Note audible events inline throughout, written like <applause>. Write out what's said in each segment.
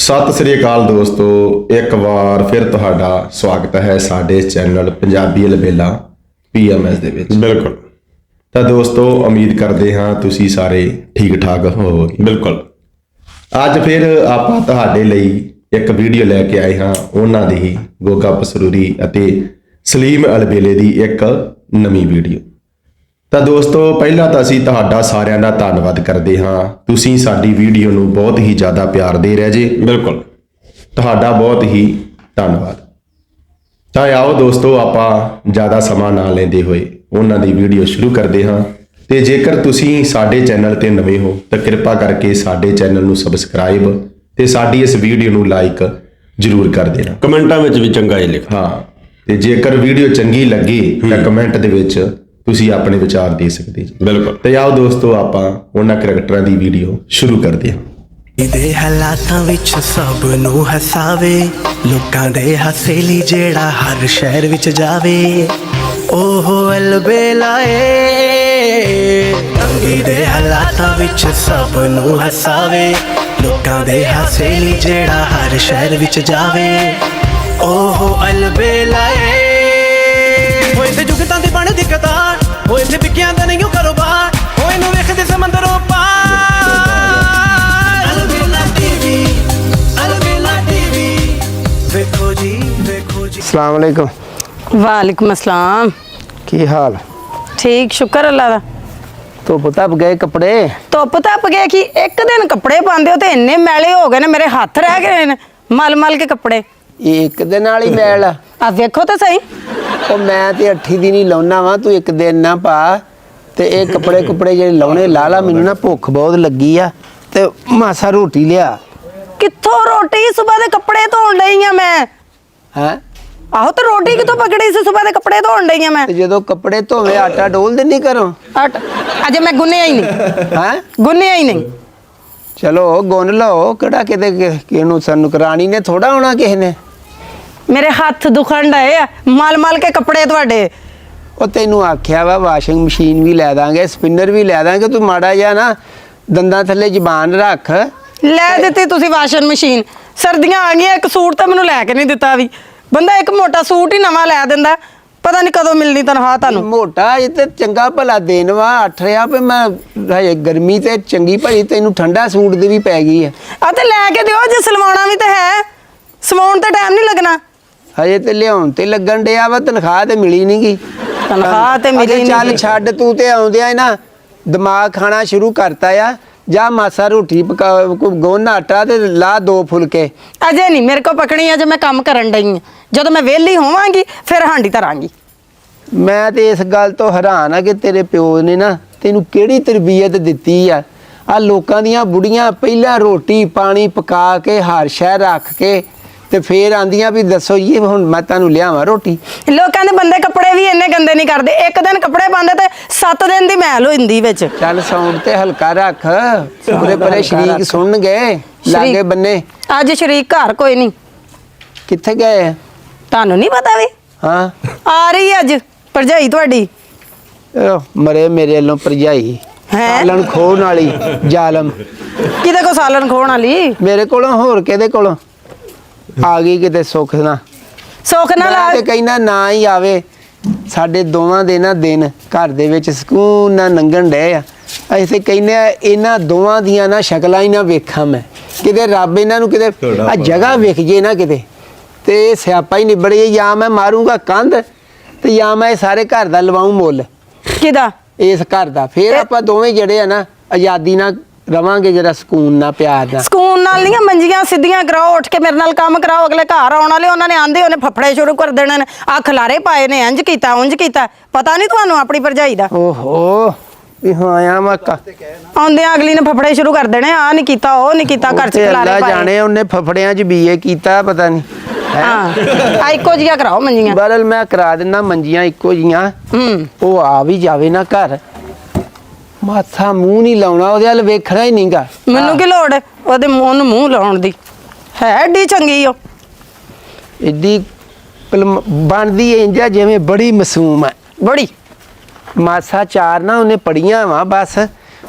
ਸਤਿ ਸ੍ਰੀ ਅਕਾਲ ਦੋਸਤੋ ਇੱਕ ਵਾਰ ਫਿਰ ਤੁਹਾਡਾ ਸਵਾਗਤ ਹੈ ਸਾਡੇ ਚੈਨਲ ਪੰਜਾਬੀ ਅਲਬੇਲਾ ਪੀਐਮਐਸ ਦੇ ਵਿੱਚ। ਬਿਲਕੁਲ। ਤਾਂ ਦੋਸਤੋ ਉਮੀਦ ਕਰਦੇ ਹਾਂ ਤੁਸੀਂ ਸਾਰੇ ਠੀਕ ਠਾਕ ਹੋਵੋਗੇ। ਬਿਲਕੁਲ। ਅੱਜ ਫਿਰ ਆਪਾਂ ਤੁਹਾਡੇ ਲਈ ਇੱਕ ਵੀਡੀਓ ਲੈ ਕੇ ਆਏ ਹਾਂ ਉਹਨਾਂ ਦੀ ਗੋਗਾ ਪਸਰੂਰੀ ਅਤੇ ਸਲੀਮ ਅਲਬੇਲੇ ਦੀ ਇੱਕ ਨਵੀਂ ਵੀਡੀਓ। ਤਾਂ ਦੋਸਤੋ ਪਹਿਲਾਂ ਤਾਂ ਅਸੀਂ ਤੁਹਾਡਾ ਸਾਰਿਆਂ ਦਾ ਧੰਨਵਾਦ ਕਰਦੇ ਹਾਂ। ਤੁਸੀਂ ਸਾਡੀ ਵੀਡੀਓ ਨੂੰ ਬਹੁਤ ਹੀ ਜ਼ਿਆਦਾ ਪਿਆਰ ਦੇ ਰਹੇ ਜੇ। ਬਿਲਕੁਲ। ਤੁਹਾਡਾ ਬਹੁਤ ਹੀ ਧੰਨਵਾਦ। ਤਾਂ ਆਓ ਦੋਸਤੋ ਆਪਾਂ ਜ਼ਿਆਦਾ ਸਮਾਂ ਨਾ ਲੈਂਦੇ ਹੋਏ ਉਹਨਾਂ ਦੀ ਵੀਡੀਓ ਸ਼ੁਰੂ ਕਰਦੇ ਹਾਂ। ਤੇ ਜੇਕਰ ਤੁਸੀਂ ਸਾਡੇ ਚੈਨਲ ਤੇ ਨਵੇਂ ਹੋ ਤਾਂ ਕਿਰਪਾ ਕਰਕੇ ਸਾਡੇ ਚੈਨਲ ਨੂੰ ਸਬਸਕ੍ਰਾਈਬ ਤੇ ਸਾਡੀ ਇਸ ਵੀਡੀਓ ਨੂੰ ਲਾਈਕ ਜ਼ਰੂਰ ਕਰ ਦੇਣਾ। ਕਮੈਂਟਾਂ ਵਿੱਚ ਵੀ ਚੰਗਾ ਹੀ ਲਿਖੋ ਹਾਂ ਤੇ ਜੇਕਰ ਵੀਡੀਓ ਚੰਗੀ ਲੱਗੀ ਤਾਂ ਕਮੈਂਟ ਦੇ ਵਿੱਚ ਤੁਸੀਂ ਆਪਣੇ ਵਿਚਾਰ ਦੇ ਸਕਦੇ ਜੀ। ਬਿਲਕੁਲ। ਤੇ ਆਓ ਦੋਸਤੋ ਆਪਾਂ ਉਹਨਾਂ ਕਰੈਕਟਰਾਂ ਦੀ ਵੀਡੀਓ ਸ਼ੁਰੂ ਕਰਦੇ ਹਾਂ। ਦੇ ਹਾਲਾਤਾਂ ਵਿੱਚ ਸਭ ਨੂੰ ਹਸਾਵੇ ਲੋਕਾਂ ਦੇ ਹਾਸੇ ਲਈ ਜਿਹੜਾ ਹਰ ਸ਼ਹਿਰ ਵਿੱਚ ਜਾਵੇ। ਓਹ ਅਲਬੇਲਾਏ ਤੰਗੀ ਦੇ ਹਾਲਾਤਾਂ ਵਿੱਚ ਸਭ ਨੂੰ ਹਸਾਵੇ ਲੋਕਾਂ ਦੇ ਹਾਸੇ ਲਈ ਜਿਹੜਾ ਹਰ ਸ਼ਹਿਰ ਵਿੱਚ ਜਾਵੇ। ਓਹ ਅਲਬੇਲਾਏ ਤੇ ਵਿਕਿਆਂ ਦਾ ਨਹੀਂ ਓ ਕਾਰੋਬਾਰ। ਹੋਏ ਨੂੰ ਵੇਖਦੇ ਸਮੁੰਦਰੋਂ ਪਾਰ। Albela TV Albela TV. ਵੇਖੋ ਜੀ ਵੇਖੋ ਜੀ। ਅਸਲਾਮ ਵਾਲੇਕੁਮ ਵਾਲੇਕੁਮ ਅਸਲਾਮ। ਕੀ ਹਾਲ? ਠੀਕ ਸ਼ੁਕਰ ਅੱਲਾ ਦਾ। ਧੁੱਪ ਤਪ ਗਏ ਕੱਪੜੇ? ਧੁੱਪ ਤੱਪ ਗਿਆ ਕਿ ਇੱਕ ਦਿਨ ਕੱਪੜੇ ਪਾਉਂਦੇ ਹੋ ਤੇ ਇੰਨੇ ਮੈਲੇ ਹੋ ਗਏ ਨੇ ਮੇਰੇ ਹੱਥ ਰਹਿ ਗਏ ਨੇ ਮਲ ਮਲ ਕੇ ਕੱਪੜੇ। ਇਹ ਇੱਕ ਦਿਨ ਨਾਲ ਹੀ ਮੈਲ ਆ। ਆ ਵੇਖੋ ਤਾਂ ਸਹੀ। ਉਹ ਮੈਂ ਤੇ ਅੱਠੀ ਦਿਨ ਹੀ ਲਾਉਣਾ ਵਾ ਤੂੰ ਇੱਕ ਦਿਨ ਨਾ ਪਾ। ਤੇ ਇਹ ਕੱਪੜੇ ਕੁਪੜੇ ਜਿਹੜੇ ਲਾਉਣੇ ਲਾ ਲਾ ਮੈਨੂੰ ਨਾ ਭੁੱਖ ਬਹੁਤ ਲੱਗੀ ਆ। ਤੇ ਮਾਸਾ ਰੋਟੀ ਲਿਆ। ਕਿੱਥੋਂ ਰੋਟੀ? ਸਵੇਰ ਦੇ ਕੱਪੜੇ ਧੋਣ ਲਈ ਆ ਮੈਂ। ਹੈ? ਆਹੋ ਤੇ ਰੋਟੀ ਕਿੱਥੋਂ ਪਕੜੀ ਸੀ ਸਵੇਰ ਦੇ ਕੱਪੜੇ ਧੋਣ ਲਈ ਆ ਮੈਂ। ਤੇ ਜਦੋਂ ਕੱਪੜੇ ਧੋਵੇਂ ਆਟਾ ਡੋਲ ਦਿੰਨੀ ਕਰੋ ਅਟ ਅਜੇ ਮੈਂ ਗੁੰਨਿਆ ਹੀ ਨਹੀਂ। ਹੈ? ਗੁੰਨਿਆ ਹੀ ਨਹੀਂ। ਚਲੋ ਗੁੰਨ ਲਓ ਕਿਹੜਾ ਕਿਤੇ ਕਿ- ਕਿਹਨੂੰ ਸਾਨੂੰ ਕਰਾਣੀ ਨੇ ਥੋੜਾ ਹੋਣਾ ਕਿਸੇ ਨੇ। ਮੇਰੇ ਹੱਥ ਦੁਖਣ ਡਏ ਆ ਮਲ ਮਲ ਕੇ ਕੱਪੜੇ ਤੁਹਾਡੇ। ਉਹ ਤੈਨੂੰ ਆਖਿਆ ਵਾ ਵਾਸ਼ਿੰਗ ਮਸ਼ੀਨ ਵੀ ਲੈ ਦਾਂਗੇ ਸਪਿਨਰ ਵੀ ਲੈ ਦਾਂਗੇ ਤੂੰ ਮਾੜਾ ਜਿਹਾ ਨਾ ਦੰਦਾਂ ਥੱਲੇ ਜ਼ਬਾਨ ਰੱਖ। ਲੈ ਦਿੱਤੀ ਤੁਸੀਂ ਵਾਸ਼ਨ ਮਸ਼ੀਨ। ਸਰਦੀਆਂ ਆ ਗਈਆਂ ਇੱਕ ਸੂਟ ਤਾਂ ਮੈਨੂੰ ਲੈ ਕੇ ਨਹੀਂ ਦਿੱਤਾ ਵੀ। ਬੰਦਾ ਇੱਕ ਮੋਟਾ ਸੂਟ ਹੀ ਨਵਾਂ ਲੈ ਦਿੰਦਾ ਪਤਾ ਨਹੀਂ ਕਦੋਂ ਮਿਲਣੀ ਤਨਖਾਹ ਤੁਹਾਨੂੰ। ਮੋਟਾ ਇਹ ਤੇ ਚੰਗਾ ਭਲਾ ਦੇਣ ਵਾ ਅੱਠ ਰਿਆ ਵੀ ਮੈਂ ਹਜੇ ਗਰਮੀ ਤੇ ਚੰਗੀ ਭਲੀ ਤੈਨੂੰ ਠੰਡਾ ਸੂਟ ਦੀ ਵੀ ਪੈ ਗਈ ਆ। ਆ ਤੇ ਲੈ ਕੇ ਦਿਓ ਜੇ ਸਲਵਾਉਣਾ ਵੀ ਤਾਂ ਹੈ। ਸਵਾਉਣ ਤੇ ਟਾਈਮ ਨਹੀਂ ਲੱਗਣਾ। ਹਜੇ ਤੇ ਲਿਆਉਣ ਤੇ ਲੱਗਣ ਡਿਆ ਵਾ ਤਨਖਾਹ ਤੇ ਮਿਲੀ ਨੀ ਗੀ। ਤਨਖਾਹ ਤੇ ਮਿਲੀ ਅਜੇ ਨੀ ਚੱਲ। ਛੱਡ ਤੂੰ ਤੇ ਆਉਂਦਿਆਂ ਹੀ ਨਾ ਦਿਮਾਗ ਖਾਣਾ ਸ਼ੁਰੂ ਕਰਤਾ ਆ ਜਾ ਮਾਸਾ ਰੋਟੀ ਪਕਾ ਕੋ ਗੋਨ ਆਟਾ ਤੇ ਲਾ ਦੋ ਫੁਲਕੇ। ਅਜੇ ਨਹੀਂ ਮੇਰੇ ਕੋ ਪਕਣੀ ਅਜੇ ਮੈਂ ਕੰਮ ਕਰਨ ਡਈ ਹਾਂ ਜਦੋਂ ਮੈਂ ਵਿਹਲੀ ਹੋਵਾਂਗੀ ਫਿਰ ਹਾਂਡੀ ਧਰਾਂਗੀ। ਮੈਂ ਤੇ ਇਸ ਗੱਲ ਤੋਂ ਹੈਰਾਨ ਆ ਕਿ ਤੇਰੇ ਪਿਓ ਨੇ ਨਾ ਤੈਨੂੰ ਕਿਹੜੀ ਤਰਬੀਅਤ ਦਿੱਤੀ ਆ? ਆ ਲੋਕਾਂ ਦੀਆਂ ਬੁੜੀਆਂ ਪਹਿਲਾਂ ਰੋਟੀ ਪਾਣੀ ਪਕਾ ਕੇ ਹਰ ਸ਼ਹਿ ਰੱਖ ਕੇ ਤੇ ਫੇਰ ਆਂਦੀਆਂ ਵੀ ਦੱਸੋ ਇਹ ਹੁਣ ਮੈਂ ਤੁਹਾਨੂੰ ਲਿਆਵਾਂ ਰੋਟੀ। ਲੋਕਾਂ ਦੇ ਬੰਦੇ ਕੱਪੜੇ ਵੀ ਇੰਨੇ ਗੰਦੇ ਨਹੀਂ ਕਰਦੇ। ਇੱਕ ਦਿਨ ਕੱਪੜੇ ਪਾਉਂਦੇ ਤੇ 7 ਦਿਨ ਦੀ ਮੈਲ ਹੋ ਜਾਂਦੀ ਵਿੱਚ। ਚੱਲ ਸਾਊਂਡ ਤੇ ਹਲਕਾ ਰੱਖ। ਪੂਰੇ ਪਰੇ ਸ਼ਰੀਕ ਸੁਣਨਗੇ। ਲਾਗੇ ਬੰਨੇ। ਅੱਜ ਸ਼ਰੀਕ ਘਰ ਕੋਈ ਨਹੀਂ। ਕਿੱਥੇ ਗਏ? ਆ? ਤੁਹਾਨੂੰ ਨਹੀਂ ਪਤਾ ਵੀ? ਹਾਂ। ਆ ਰਹੀ ਹੈ ਅੱਜ ਭਰਜਾਈ ਤੁਹਾਡੀ। ਮਰੇ ਮੇਰੇ ਵੱਲੋਂ ਭਰਜਾਈ। ਹੈਂ? ਸਾਲਣ ਖੋਣ ਵਾਲੀ ਜ਼ਾਲਮ। ਕਿਤੇ ਕੋ ਸਾਲਨ ਖੋਣ ਵਾਲੀ? ਮੇਰੇ ਕੋਲੋਂ ਹੋਰ ਕਿਹਦੇ ਕੋਲੋਂ? ਆ ਗਈ ਕਿਤੇ ਸੁੱਖ ਨਾ ਸੁੱਖ ਨਾਲ ਮੈਂ ਆ ਤੇ ਕਹਿੰਦਾ ਨਾ ਹੀ ਆਵੇ। ਸਾਡੇ ਦੋਵਾਂ ਦੇ ਨਾ ਦਿਨ ਘਰ ਦੇ ਵਿੱਚ ਸਕੂਨ ਨਾਲ ਲੰਘਣ ਡਏ ਆ। ਅਸੀਂ ਤੇ ਕਹਿੰਦੇ ਆ ਇਹਨਾਂ ਦੋਵਾਂ ਦੀਆਂ ਨਾ ਸ਼ਕਲਾਂ ਹੀ ਨਾ ਵੇਖਾਂ ਮੈਂ। ਕਿਤੇ ਰੱਬ ਇਹਨਾਂ ਨੂੰ ਕਿਤੇ ਆ ਜਗ੍ਹਾ ਵੇਖ ਜੇ ਨਾ ਕਿਤੇ। ਤੇ ਇਹ ਸਿਆਪਾ ਹੀ ਨਿਬੜ ਜੇ ਜਾਂ ਮੈਂ ਮਾਰੂੰਗਾ ਕੰਧ ਤੇ ਜਾਂ ਮੈਂ ਇਹ ਸਾਰੇ ਘਰ ਦਾ ਲਵਾਉਂ ਮੁੱਲ। ਕਿਦਾ ਇਸ ਘਰ ਦਾ। ਫੇਰ ਆਪਾਂ ਦੋਵੇਂ ਜਿਹੜੇ ਆ ਨਾ ਆਜ਼ਾਦੀ ਨਾਲ ਰਵਾਂਗੇ ਜਰਾ ਸਕੂਨ ਨਾਲ ਪਿਆਰ ਨਾਲ। ਸਕੂਨ ਨਾਲ ਨਹੀਂ ਮੰਜੀਆਂ ਸਿੱਧੀਆਂ ਕਰਾਓ ਉੱਠ ਕੇ ਮੇਰੇ ਨਾਲ ਕੰਮ ਕਰਾਓ ਅਗਲੇ ਘਰ ਆਉਣ ਵਾਲੇ ਉਹਨਾਂ ਨੇ ਆਂਦੇ ਉਹਨੇ ਫਫੜੇ ਸ਼ੁਰੂ ਕਰ ਦੇਣੇ ਨੇ ਆ ਖਲਾਰੇ ਪਾਏ ਨੇ ਇੰਜ ਕੀਤਾ ਉਂਝ ਕੀਤਾ ਪਤਾ ਨਹੀਂ ਤੁਹਾਨੂੰ ਆਪਣੀ ਭਰਜਾਈ ਦਾ? ਓਹੋ ਵੀ ਹਾਂ ਆ ਮੱਕਾ ਆਉਂਦਿਆਂ ਅਗਲੀ ਨੇ ਫਫੜੇ ਸ਼ੁਰੂ ਕਰ ਦੇਣੇ ਆ ਨਹੀਂ ਕੀਤਾ ਉਹ ਨਹੀਂ ਕੀਤਾ ਘਰ ਚ ਖਲਾਰੇ ਅੱਲਾ ਪਾਏ ਜਾਣੇ ਉਹਨੇ ਫਫੜਿਆਂ 'ਚ ਬੀਏ ਕੀਤਾ ਪਤਾ ਨਹੀਂ ਹਾਂ? ਆ ਇੱਕੋ ਜਿਹਾ ਕਰਾਓ ਮੰਜੀਆਂ। ਬਰਲ ਮੈਂ ਕਰਾ ਦਿੰਦਾ ਮੰਜੀਆਂ ਇੱਕੋ ਜੀਆਂ। ਹੂੰ। ਉਹ ਆ ਵੀ ਜਾਵੇ ਨਾ ਘਰ। ਮਾਥਾ ਮੂੰਹ ਨਹੀਂ ਲਾਉਣਾ ਉਹਦੇ ਵੱਲ ਵੇਖਣਾ ਹੀ ਨਹੀਂਗਾ। ਮੈਨੂੰ ਕੀ ਲੋੜ ਹੈ? ਉਹਦੇ ਮੂੰਹ ਨੂੰ ਮੂੰਹ ਲਾਉਣ ਦੀ। ਹੈ ਏਡੀ ਚੰਗੀ ਉਹ। ਏਡੀ ਕਲਮ- ਬਣਦੀ ਇੰਜਾ ਜਿਵੇਂ ਬੜੀ ਮਾਸੂਮ ਹੈ। ਬੜੀ। ਮਾਸਾ ਚਾਰ ਨਾ ਉਹਨੇ ਪੜੀਆਂ ਵਾ ਬਸ।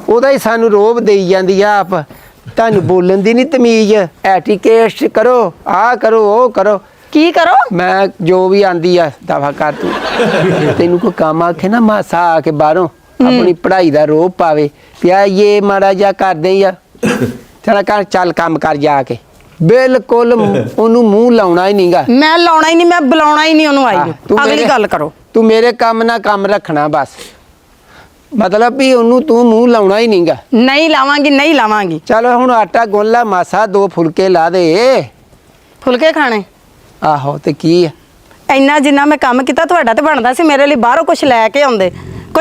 ਉਹਦਾ ਹੀ ਸਾਨੂੰ ਰੋਬ ਦੇਈ ਜਾਂਦੀ ਆ ਆਪ। ਤੁਹਾਨੂੰ ਬੋਲਣ ਦੀ ਨਹੀਂ ਤਮੀਜ਼। ਐਟੀਕੇਟ ਕਰੋ ਆ ਕਰੋ ਉਹ ਕਰੋ। ਕੀ ਕਰੋ? ਮੈਂ ਜੋ ਵੀ ਆਂਦੀ ਆ ਦਫਾ ਕਰ ਤੂੰ। ਤੈਨੂੰ ਕੋਈ ਕੰਮ ਆਖੇ ਨਾ ਮਾਸਾ ਆ ਕੇ ਬਾਹਰੋਂ। ਆਪਣੀ ਪੜ੍ਹਾਈ ਦਾ ਰੋਪ ਪਾਵੇ ਪਿਆ ਇਹ ਮਾੜਾ ਜਿਹਾ ਕਰਦੇ ਆ। ਚਲ ਕਰ ਚੱਲ ਕੰਮ ਕਰ ਜਾ ਕੇ। ਬਿਲਕੁਲ ਉਹਨੂੰ ਮੂੰਹ ਲਾਉਣਾ ਹੀ ਨਹੀਂਗਾ। ਮੈਂ ਲਾਉਣਾ ਹੀ ਨਹੀਂ ਮੈਂ ਬੁਲਾਉਣਾ ਹੀ ਨਹੀਂ ਉਹਨੂੰ ਆਈ ਨੂੰ। ਅਗਲੀ ਗੱਲ ਕਰੋ। ਤੂੰ ਮੇਰੇ ਕੰਮ ਨਾਲ ਕੰਮ ਰੱਖਣਾ ਬਸ। ਮਤਲਬ ਵੀ ਉਹਨੂੰ ਤੂੰ ਮੂੰਹ ਲਾਉਣਾ ਹੀ ਨਹੀਂਗਾ। ਨਹੀਂ ਲਾਵਾਂਗੀ ਨਹੀਂ ਲਾਵਾਂਗੀ। ਚਲੋ ਹੁਣ ਆਟਾ ਗੁੰਨ ਲਾ ਮਾਸਾ ਦੋ ਫੁਲਕੇ ਲਾ ਦੇ। ਫੁਲਕੇ ਖਾਣੇ? ਆਹੋ ਤੇ ਕੀ ਆ? ਇੰਨਾ ਜਿੰਨਾ ਮੈਂ ਕੰਮ ਕੀਤਾ ਤੁਹਾਡਾ ਤੇ ਬਣਦਾ ਸੀ ਮੇਰੇ ਲਈ। ਬਾਹਰੋਂ ਕੁਝ ਲੈ ਕੇ ਆਉਂਦੇ।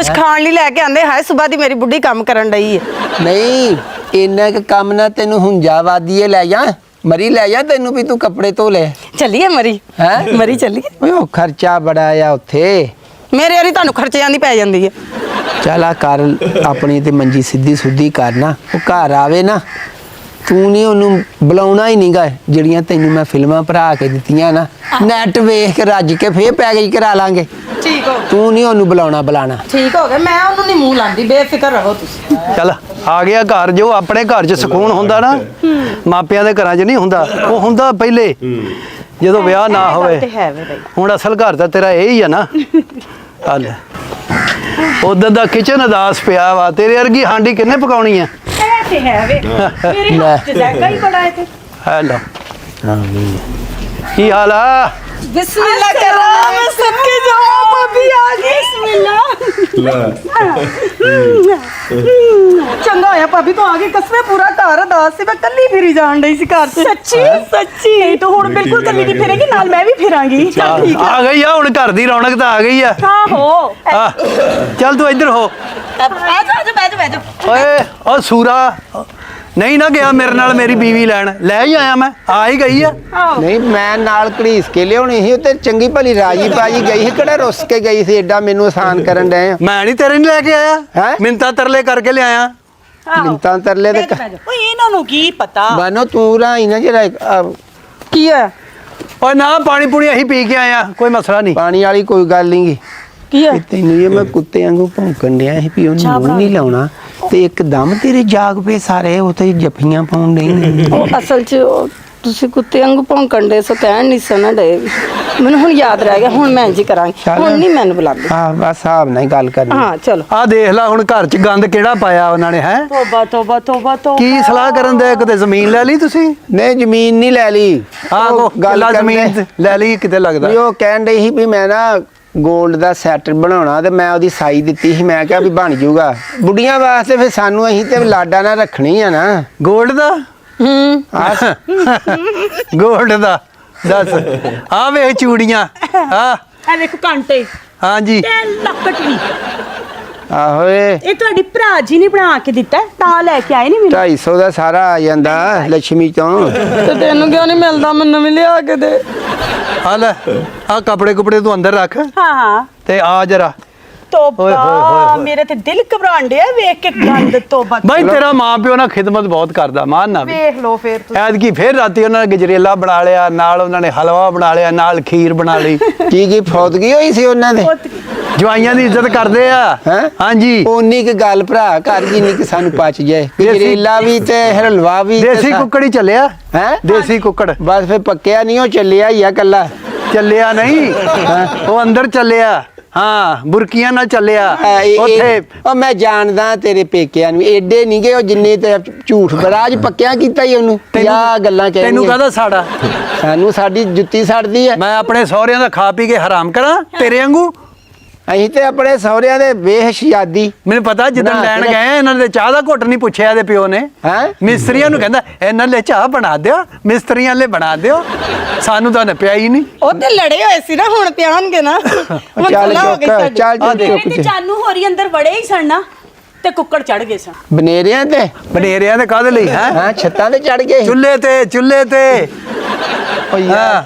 ਕੁਝ ਖਾਣ ਲਈ ਲੈ ਕੇ ਆਂਦੇ ਹਾਏ ਸਵੇਰ ਦੀ ਮੇਰੀ ਬੁੱਢੀ ਕੰਮ ਕਰਨ ਡਈ ਹੈ ਨਹੀਂ ਇੰਨਾ ਕੁ ਕੰਮ ਨਾ ਤੈਨੂੰ ਹੁੰਜਾ ਵਾਦੀਏ ਲੈ ਜਾ। ਮਰੀ ਲੈ ਜਾ ਤੈਨੂੰ ਵੀ ਤੂੰ ਕੱਪੜੇ ਧੋ ਲੈ ਚੱਲੀਏ ਮਰੀ? ਹੈਂ? ਮਰੀ ਚੱਲੀਏ। ਓਏ ਉਹ ਖਰਚਾ ਬੜਾ ਆ ਉੱਥੇ। ਮੇਰੇ ਵਾਲੀ ਤੁਹਾਨੂੰ ਖਰਚਿਆਂ ਦੀ ਪੈ ਜਾਂਦੀ ਹੈ ਚੱਲ ਆ ਕਰ ਆਪਣੀ ਤੇ ਮੰਜੀ ਸਿੱਧੀ ਸੁੱਧੀ ਕਰਨਾ ਉਹ ਘਰ ਆਵੇ ਨਾ। ਤੂੰ ਨਹੀਂ ਉਹਨੂੰ ਬੁਲਾਉਣਾ ਹੀ ਨਹੀਂਗਾ ਜਿਹੜੀਆਂ ਤੈਨੂੰ ਮੈਂ ਫਿਲਮਾਂ ਭਰਾ ਕੇ ਦਿੱਤੀਆਂ ਨਾ ਨੈਟ ਵੇਖ ਕੇ ਰੱਜ ਕੇ ਫੇਰ ਪੈਕੇਜ ਕਰਾ ਲਾਂਗੇ। ਠੀਕ ਹੋ ਤੂੰ ਨਹੀਂ ਉਹਨੂੰ ਬੁਲਾਉਣਾ ਬੁਲਾਣਾ ਠੀਕ ਹੋ ਗਿਆ ਮੈਂ ਉਹਨੂੰ ਨਹੀਂ ਮੂੰਹ ਲਾਂਦੀ ਬੇਫਿਕਰ ਰਹੋ ਤੁਸੀਂ। ਚੱਲ ਆ ਗਿਆ ਘਰ ਜੋ ਆਪਣੇ ਘਰ 'ਚ ਸਕੂਨ ਹੁੰਦਾ ਨਾ ਮਾਪਿਆਂ ਦੇ ਘਰਾਂ 'ਚ ਨਹੀਂ ਹੁੰਦਾ ਉਹ ਹੁੰਦਾ ਪਹਿਲੇ। ਜਦੋਂ ਵਿਆਹ ਨਾ ਹੋਵੇ ਹੁਣ ਅਸਲ ਘਰ ਤਾਂ ਤੇਰਾ ਇਹ ਹੀ ਆ ਨਾ। ਚੱਲ ਉਦੋਂ ਦਾ ਕਿਚਨ ਅਦਾਸ ਪਿਆ ਵਾ ਤੇਰੇ ਵਰਗੀ ਹਾਂਡੀ ਕਿੰਨੇ ਪਕਾਉਣੀ ਆ? ਤੇ ਹੈ ਵੇ। ਮੇਰੇ। ਹੱਥ 'ਚ ਹੀ ਬੜਾ ਹੈ ਤੇ ਹੈਲੋ ਕੀ ਹਾਲ ਆ? ਬਿਸਮਿਲ੍ਲਾ ਕਰਾਂ ਮੈਂ ਸਦਕੇ ਜਾਵਾਂ ਭਾਬੀ ਆ ਗਈ ਬਿਸਮਿਲ੍ਲਾ ਚੰਗਾ ਹੋਇਆ ਭਾਬੀ ਤੂੰ ਆ ਗਈ। ਕਸਮੇ ਪੂਰਾ ਘਰ ਅਦਾਸ ਸੀ। ਮੈਂ ਕੱਲੀ ਫਿਰੀ ਜਾਣ ਡਈ ਸੀ ਘਰ 'ਚ ਸੱਚੀ ਸੱਚੀ। ਨਹੀਂ ਤਾਂ ਹੁਣ ਬਿਲਕੁਲ ਕੱਲੀ ਨਹੀਂ ਫਿਰੇਗੀ ਨਾਲ ਮੈਂ ਵੀ ਫਿਰਾਂਗੀ। ਚੱਲ ਠੀਕ ਆ ਗਈ ਆ ਹੁਣ ਘਰ ਦੀ ਰੌਣਕ ਤਾਂ ਆ ਗਈ ਆ। ਆਹੋ। ਚੱਲ ਤੂੰ ਇੱਧਰ ਹੋ। ਆ ਜਾ ਆ ਜਾ ਬੈਠ ਬੈਠ ਓਏ ਓ ਸੂਰਾ। ਨਹੀਂ ਨਾ ਗਿਆ ਮੇਰੇ ਨਾਲ ਮੇਰੀ ਬੀਵੀ ਲੈਣ। ਲੈ ਹੀ ਆਇਆ ਮੈਂ ਆ ਹੀ ਗਈ ਆ। ਨਹੀਂ ਮੈਂ ਨਾਲ ਘੜੀਸ ਕੇ ਲਿਆਉਣੀ ਸੀ ਤੇ ਚੰਗੀ ਭਲੀ ਰਾਜੀ ਬਾਜੀ ਗਈ ਸੀ ਕਿਹੜਾ ਰੁੱਸ ਕੇ ਗਈ ਸੀ ਐਡਾ ਮੈਨੂੰ ਆਸਾਨ ਕਰਨ ਡਏ ਆ। ਮੈਂ ਨਹੀਂ ਤੇਰੇ ਨਹੀਂ ਲੈ ਕੇ ਆਇਆ। ਹੈਂ? ਮਿੰਤਾ ਤਰਲੇ ਕਰਕੇ ਲਿਆਇਆ। ਮਿੰਤਾਂ ਤਰਲੇ ਤੇ ਓਏ ਇਹਨਾਂ ਨੂੰ ਕੀ ਪਤਾ? ਬਾਨੋ ਤੂੰ ਰਾਈ ਨਾ ਜਿਹੜਾ ਕੀ ਹੋਇਆ ਓਏ ਨਾ ਪਾਣੀ ਪੂਣੀ ਅਸੀਂ ਪੀ ਕੇ ਆਇਆ ਕੋਈ ਮਸਲਾ ਨਹੀਂ। ਪਾਣੀ ਵਾਲੀ ਕੋਈ ਗੱਲ ਨਹੀਂ ਕੀ ਹੋਇਆ ਤੈਨੂੰ ਇਹ ਮੈਂ ਕੁੱਤੇ ਵਾਂਗੂ ਭੌਂਕਣ ਡਿਆ ਸੀ ਵੀ ਉਹਨੂੰ ਮੂੰਹ ਨਹੀਂ ਲਾਉਣਾ। ਤੇ ਇੱਕਦਮ ਤੇਰੇ ਜਾਗ ਪਏ ਸਾਰੇ ਉੱਥੇ ਜੱਫੀਆਂ ਪਾਉਣ ਨਹੀਂ ਉਹ ਅਸਲ 'ਚ ਉਹ ਤੁਸੀਂ ਕੁੱਤੇ ਵਾਂਗੂ ਭੌਂਕਣ ਦੇ ਸੋ ਕਹਿਣ ਨਹੀਂ ਸਨ ਡੇ ਮੈਨੂੰ ਹੁਣ ਯਾਦ ਰਹਿ ਗਿਆ ਹੁਣ ਮੈਂ ਹੀ ਕਰਾਂਗੀ। ਹੁਣ ਨਹੀਂ ਮੈਨੂੰ ਬੁਲਾਉਂਦੇ। ਹਾਂ ਬਸ ਹਿਸਾਬ ਨਾਲ ਹੀ ਗੱਲ ਕਰਨੀ। ਹਾਂ ਚਲੋ। ਆ ਦੇਖ ਲੈ ਹੁਣ ਘਰ 'ਚ ਗੰਦ ਕਿਹੜਾ ਪਾਇਆ ਉਹਨਾਂ ਨੇ ਹੈ? ਤੋਬਾ ਤੋਬਾ ਤੋਬਾ ਤੋਬਾ। ਕੀ ਸਲਾਹ ਕਰਨ ਦੇ ਕਿਤੇ ਜ਼ਮੀਨ ਲੈ ਲਈ ਤੁਸੀਂ? ਨਹੀਂ ਜ਼ਮੀਨ ਨਹੀਂ ਲੈ ਲਈ। ਹਾਂ ਉਹ ਉਹ ਗੱਲ ਕਰਨ ਜ਼ਮੀਨ ਲੈ ਲਈ ਕਿਤੇ ਲੱਗਦਾ। ਵੀ ਉਹ ਕਹਿਣ ਡਈ ਸੀ ਵੀ ਮੈਂ ਨਾ 골ਡ ਦਾ ਸੈਟ ਬਣਾਉਣਾ ਤੇ ਮੈਂ ਉਹਦੀ ਸਾਈ ਦਿੱਤੀ ਸੀ ਮੈਂ ਕਿਹਾ ਵੀ ਬਣ ਜਾਊਗਾ ਬੁੱਢੀਆਂ ਵਾਸਤੇ ਫਿਰ ਸਾਨੂੰ ਅਸੀਂ ਤੇ ਲਾਡਾ ਨਾ ਰੱਖਣੀ ਆ ਨਾ। ਗੋਲਡ ਦਾ? ਗੋਲਡ ਦਾ ਦੱਸ। ਆ ਵੇਖ ਚੂੜੀਆਂ ਆ ਆ ਵੇਖ ਘੰਟੇ। ਹਾਂਜੀ। ਤੇ ਲੱਕੜੀ ਆਹੋ ਇਹ ਇਹ ਤੁਹਾਡੀ ਭਰਾ ਜੀ ਨੇ ਬਣਾ ਕੇ ਦਿੱਤਾ ਹੈ, ਤਾਂ ਲੈ ਕੇ ਆਏ ਨਹੀਂ ਮੈਨੂੰ। 250 ਦਾ ਸਾਰਾ ਆ ਜਾਂਦਾ ਲక్ష్ਮੀ ਤੋਂ ਤੇ ਤੈਨੂੰ ਕਿਉਂ ਨਹੀਂ ਮਿਲਦਾ? ਮੈਨੂੰ ਵੀ ਲਿਆ ਕੇ ਦੇ। ਆ ਲੈ ਆ ਕੱਪੜੇ ਕੁਪੜੇ ਤੂੰ ਅੰਦਰ ਰੱਖ। ਹਾਂ ਹਾਂ। ਤੇ ਆ ਜਰਾ। ਓਏ, ਹੋਏ, ਹੋਏ, ਤੋਬਾ ਹੋਏ। ਮੇਰੇ ਤੇ ਦਿਲ ਘਬਰਾਣ ਡਿਆ ਵੇਖ ਕੇ ਗੰਦ ਤੋਬਾ ਬਾਈ ਤੇਰਾ। ਮਾਂ ਪਿਓ ਨਾ ਖਿਦਮਤ ਬਹੁਤ ਕਰਦਾ ਮਾਨ ਨਾ ਵੀ। ਵੇਖ ਲਓ ਫੇਰ ਤੁਸੀਂ। ਐਤਕੀ ਫੇਰ ਰਾਤੀ ਉਹਨਾਂ ਨੇ ਗਜਰੇਲਾ ਬਣਾ ਲਿਆ ਨਾਲ ਉਹਨਾਂ ਨੇ ਹਲਵਾ ਬਣਾ ਲਿਆ ਨਾਲ ਖੀਰ ਬਣਾ ਲਈ। <laughs> ਕੀ ਕੀ ਫੌਤਗੀ ਹੋਈ ਸੀ ਉਹਨਾਂ ਦੇ? ਜਵਾਈਆਂ ਦੀ ਇੱਜ਼ਤ ਕਰਦੇ ਆ। ਹੈਂ? ਹਾਂਜੀ। ਉਨੀ ਕੁ ਗੱਲ ਭਰਾ ਘਰ ਜਿੰਨੀ ਕਿ ਸਾਨੂੰ ਪਚ ਜਾਏ। ਗਜਰੇਲਾ ਵੀ ਤੇ ਹਲਵਾ ਵੀ ਦੇਸੀ ਕੁੱਕੜ ਹੀ ਚੱਲਿਆ। ਹੈ? ਦੇਸੀ ਕੁੱਕੜ। ਬਸ ਫਿਰ ਪੱਕਿਆ ਨਹੀਂ ਉਹ ਚੱਲਿਆ ਹੀ ਆ ਕੱਲਾ। ਚੱਲਿਆ ਨਹੀਂ। ਉਹ ਅੰਦਰ ਚੱਲਿਆ। ਹਾਂ ਬੁਰਕੀਆਂ ਨਾਲ ਚੱਲਿਆ। ਉੱਥੇ ਉਹ ਮੈਂ ਜਾਣਦਾ ਤੇਰੇ ਪੇਕਿਆਂ ਨੂੰ ਏਡੇ ਨਹੀਂ ਗਏ ਉਹ ਜਿੰਨੇ ਤੇ ਝੂਠ ਬਰਾਜ ਪੱਕਿਆ ਕੀਤਾ ਹੀ ਉਹਨੂੰ। ਆ ਗੱਲਾਂ ਕਹਿ ਤੈਨੂੰ ਕਹਦਾ ਸਾੜਾ? ਸਾਨੂੰ ਸਾਡੀ ਜੁੱਤੀ ਸੜਦੀ ਹੈ ਮੈਂ ਆਪਣੇ ਸਹੁਰਿਆਂ ਦਾ ਖਾ ਪੀ ਕੇ ਹਰਾਮ ਕਰਾਂ? ਤੇਰੇ ਵਾਂਗੂ? ਅਸੀਂ ਤੇ ਆਪਣੇ ਸਹੁਰਿਆਂ ਦੇ ਬੇਹਸ਼ਿਆਦੀ ਮੈਨੂੰ ਪਤਾ ਜਦੋਂ ਬਣਾ ਲੈਣ ਕੇ ਗਏ ਇਹਨਾਂ ਦੇ ਚਾਹ ਦਾ ਘੁੱਟ ਨਹੀਂ ਪੁੱਛਿਆ ਇਹਦੇ ਪਿਓ ਨੇ ਹੈਂ? ਮਿਸਤਰੀਆਂ ਨੂੰ ਕਹਿੰਦਾ ਇਹਨਾਂ ਲਈ ਚਾਹ ਬਣਾ ਦਿਓ ਮਿਸਤਰੀਆਂ ਲਈ ਬਣਾ ਦਿਓ ਸਾਨੂੰ ਤਾਂ ਨਪਿਆ ਹੀ ਨਹੀਂ ਉਹ ਤੇ ਲੜੇ ਹੋਏ ਸੀ ਨਾ ਹੁਣ ਪਿਆਣਗੇ ਨਾ ਹੁਣ ਚੱਲ ਸੁਲਾਹ ਹੋ ਗਈ ਚੁੱਕ ਸਾਡੀ। ਚੱਲ ਆ ਚੱਲ ਦੇਖ। ਚੁੱਕ ਮੇਰੇ ਤੇ। ਚਾਨੂ ਹੋਰੀ ਅੰਦਰ ਵੜੇ ਹੀ ਨਾ ਤੇ ਕੁੱਕੜ ਚੜ ਗਏ ਸਨ ਬਨੇਰਿਆਂ ਤੇ ਬਨੇਰਿਆਂ ਦੇ ਕਾਹਦੇ ਲਈ ਹੈ ਹਾਂ ਛੱਤਾਂ ਤੇ ਚੜ ਗਏ ਚੁੱਲ੍ਹੇ ਤੇ ਚੁੱਲ੍ਹੇ ਤੇ ਉਹ ਯਾਰ ਹਾਂ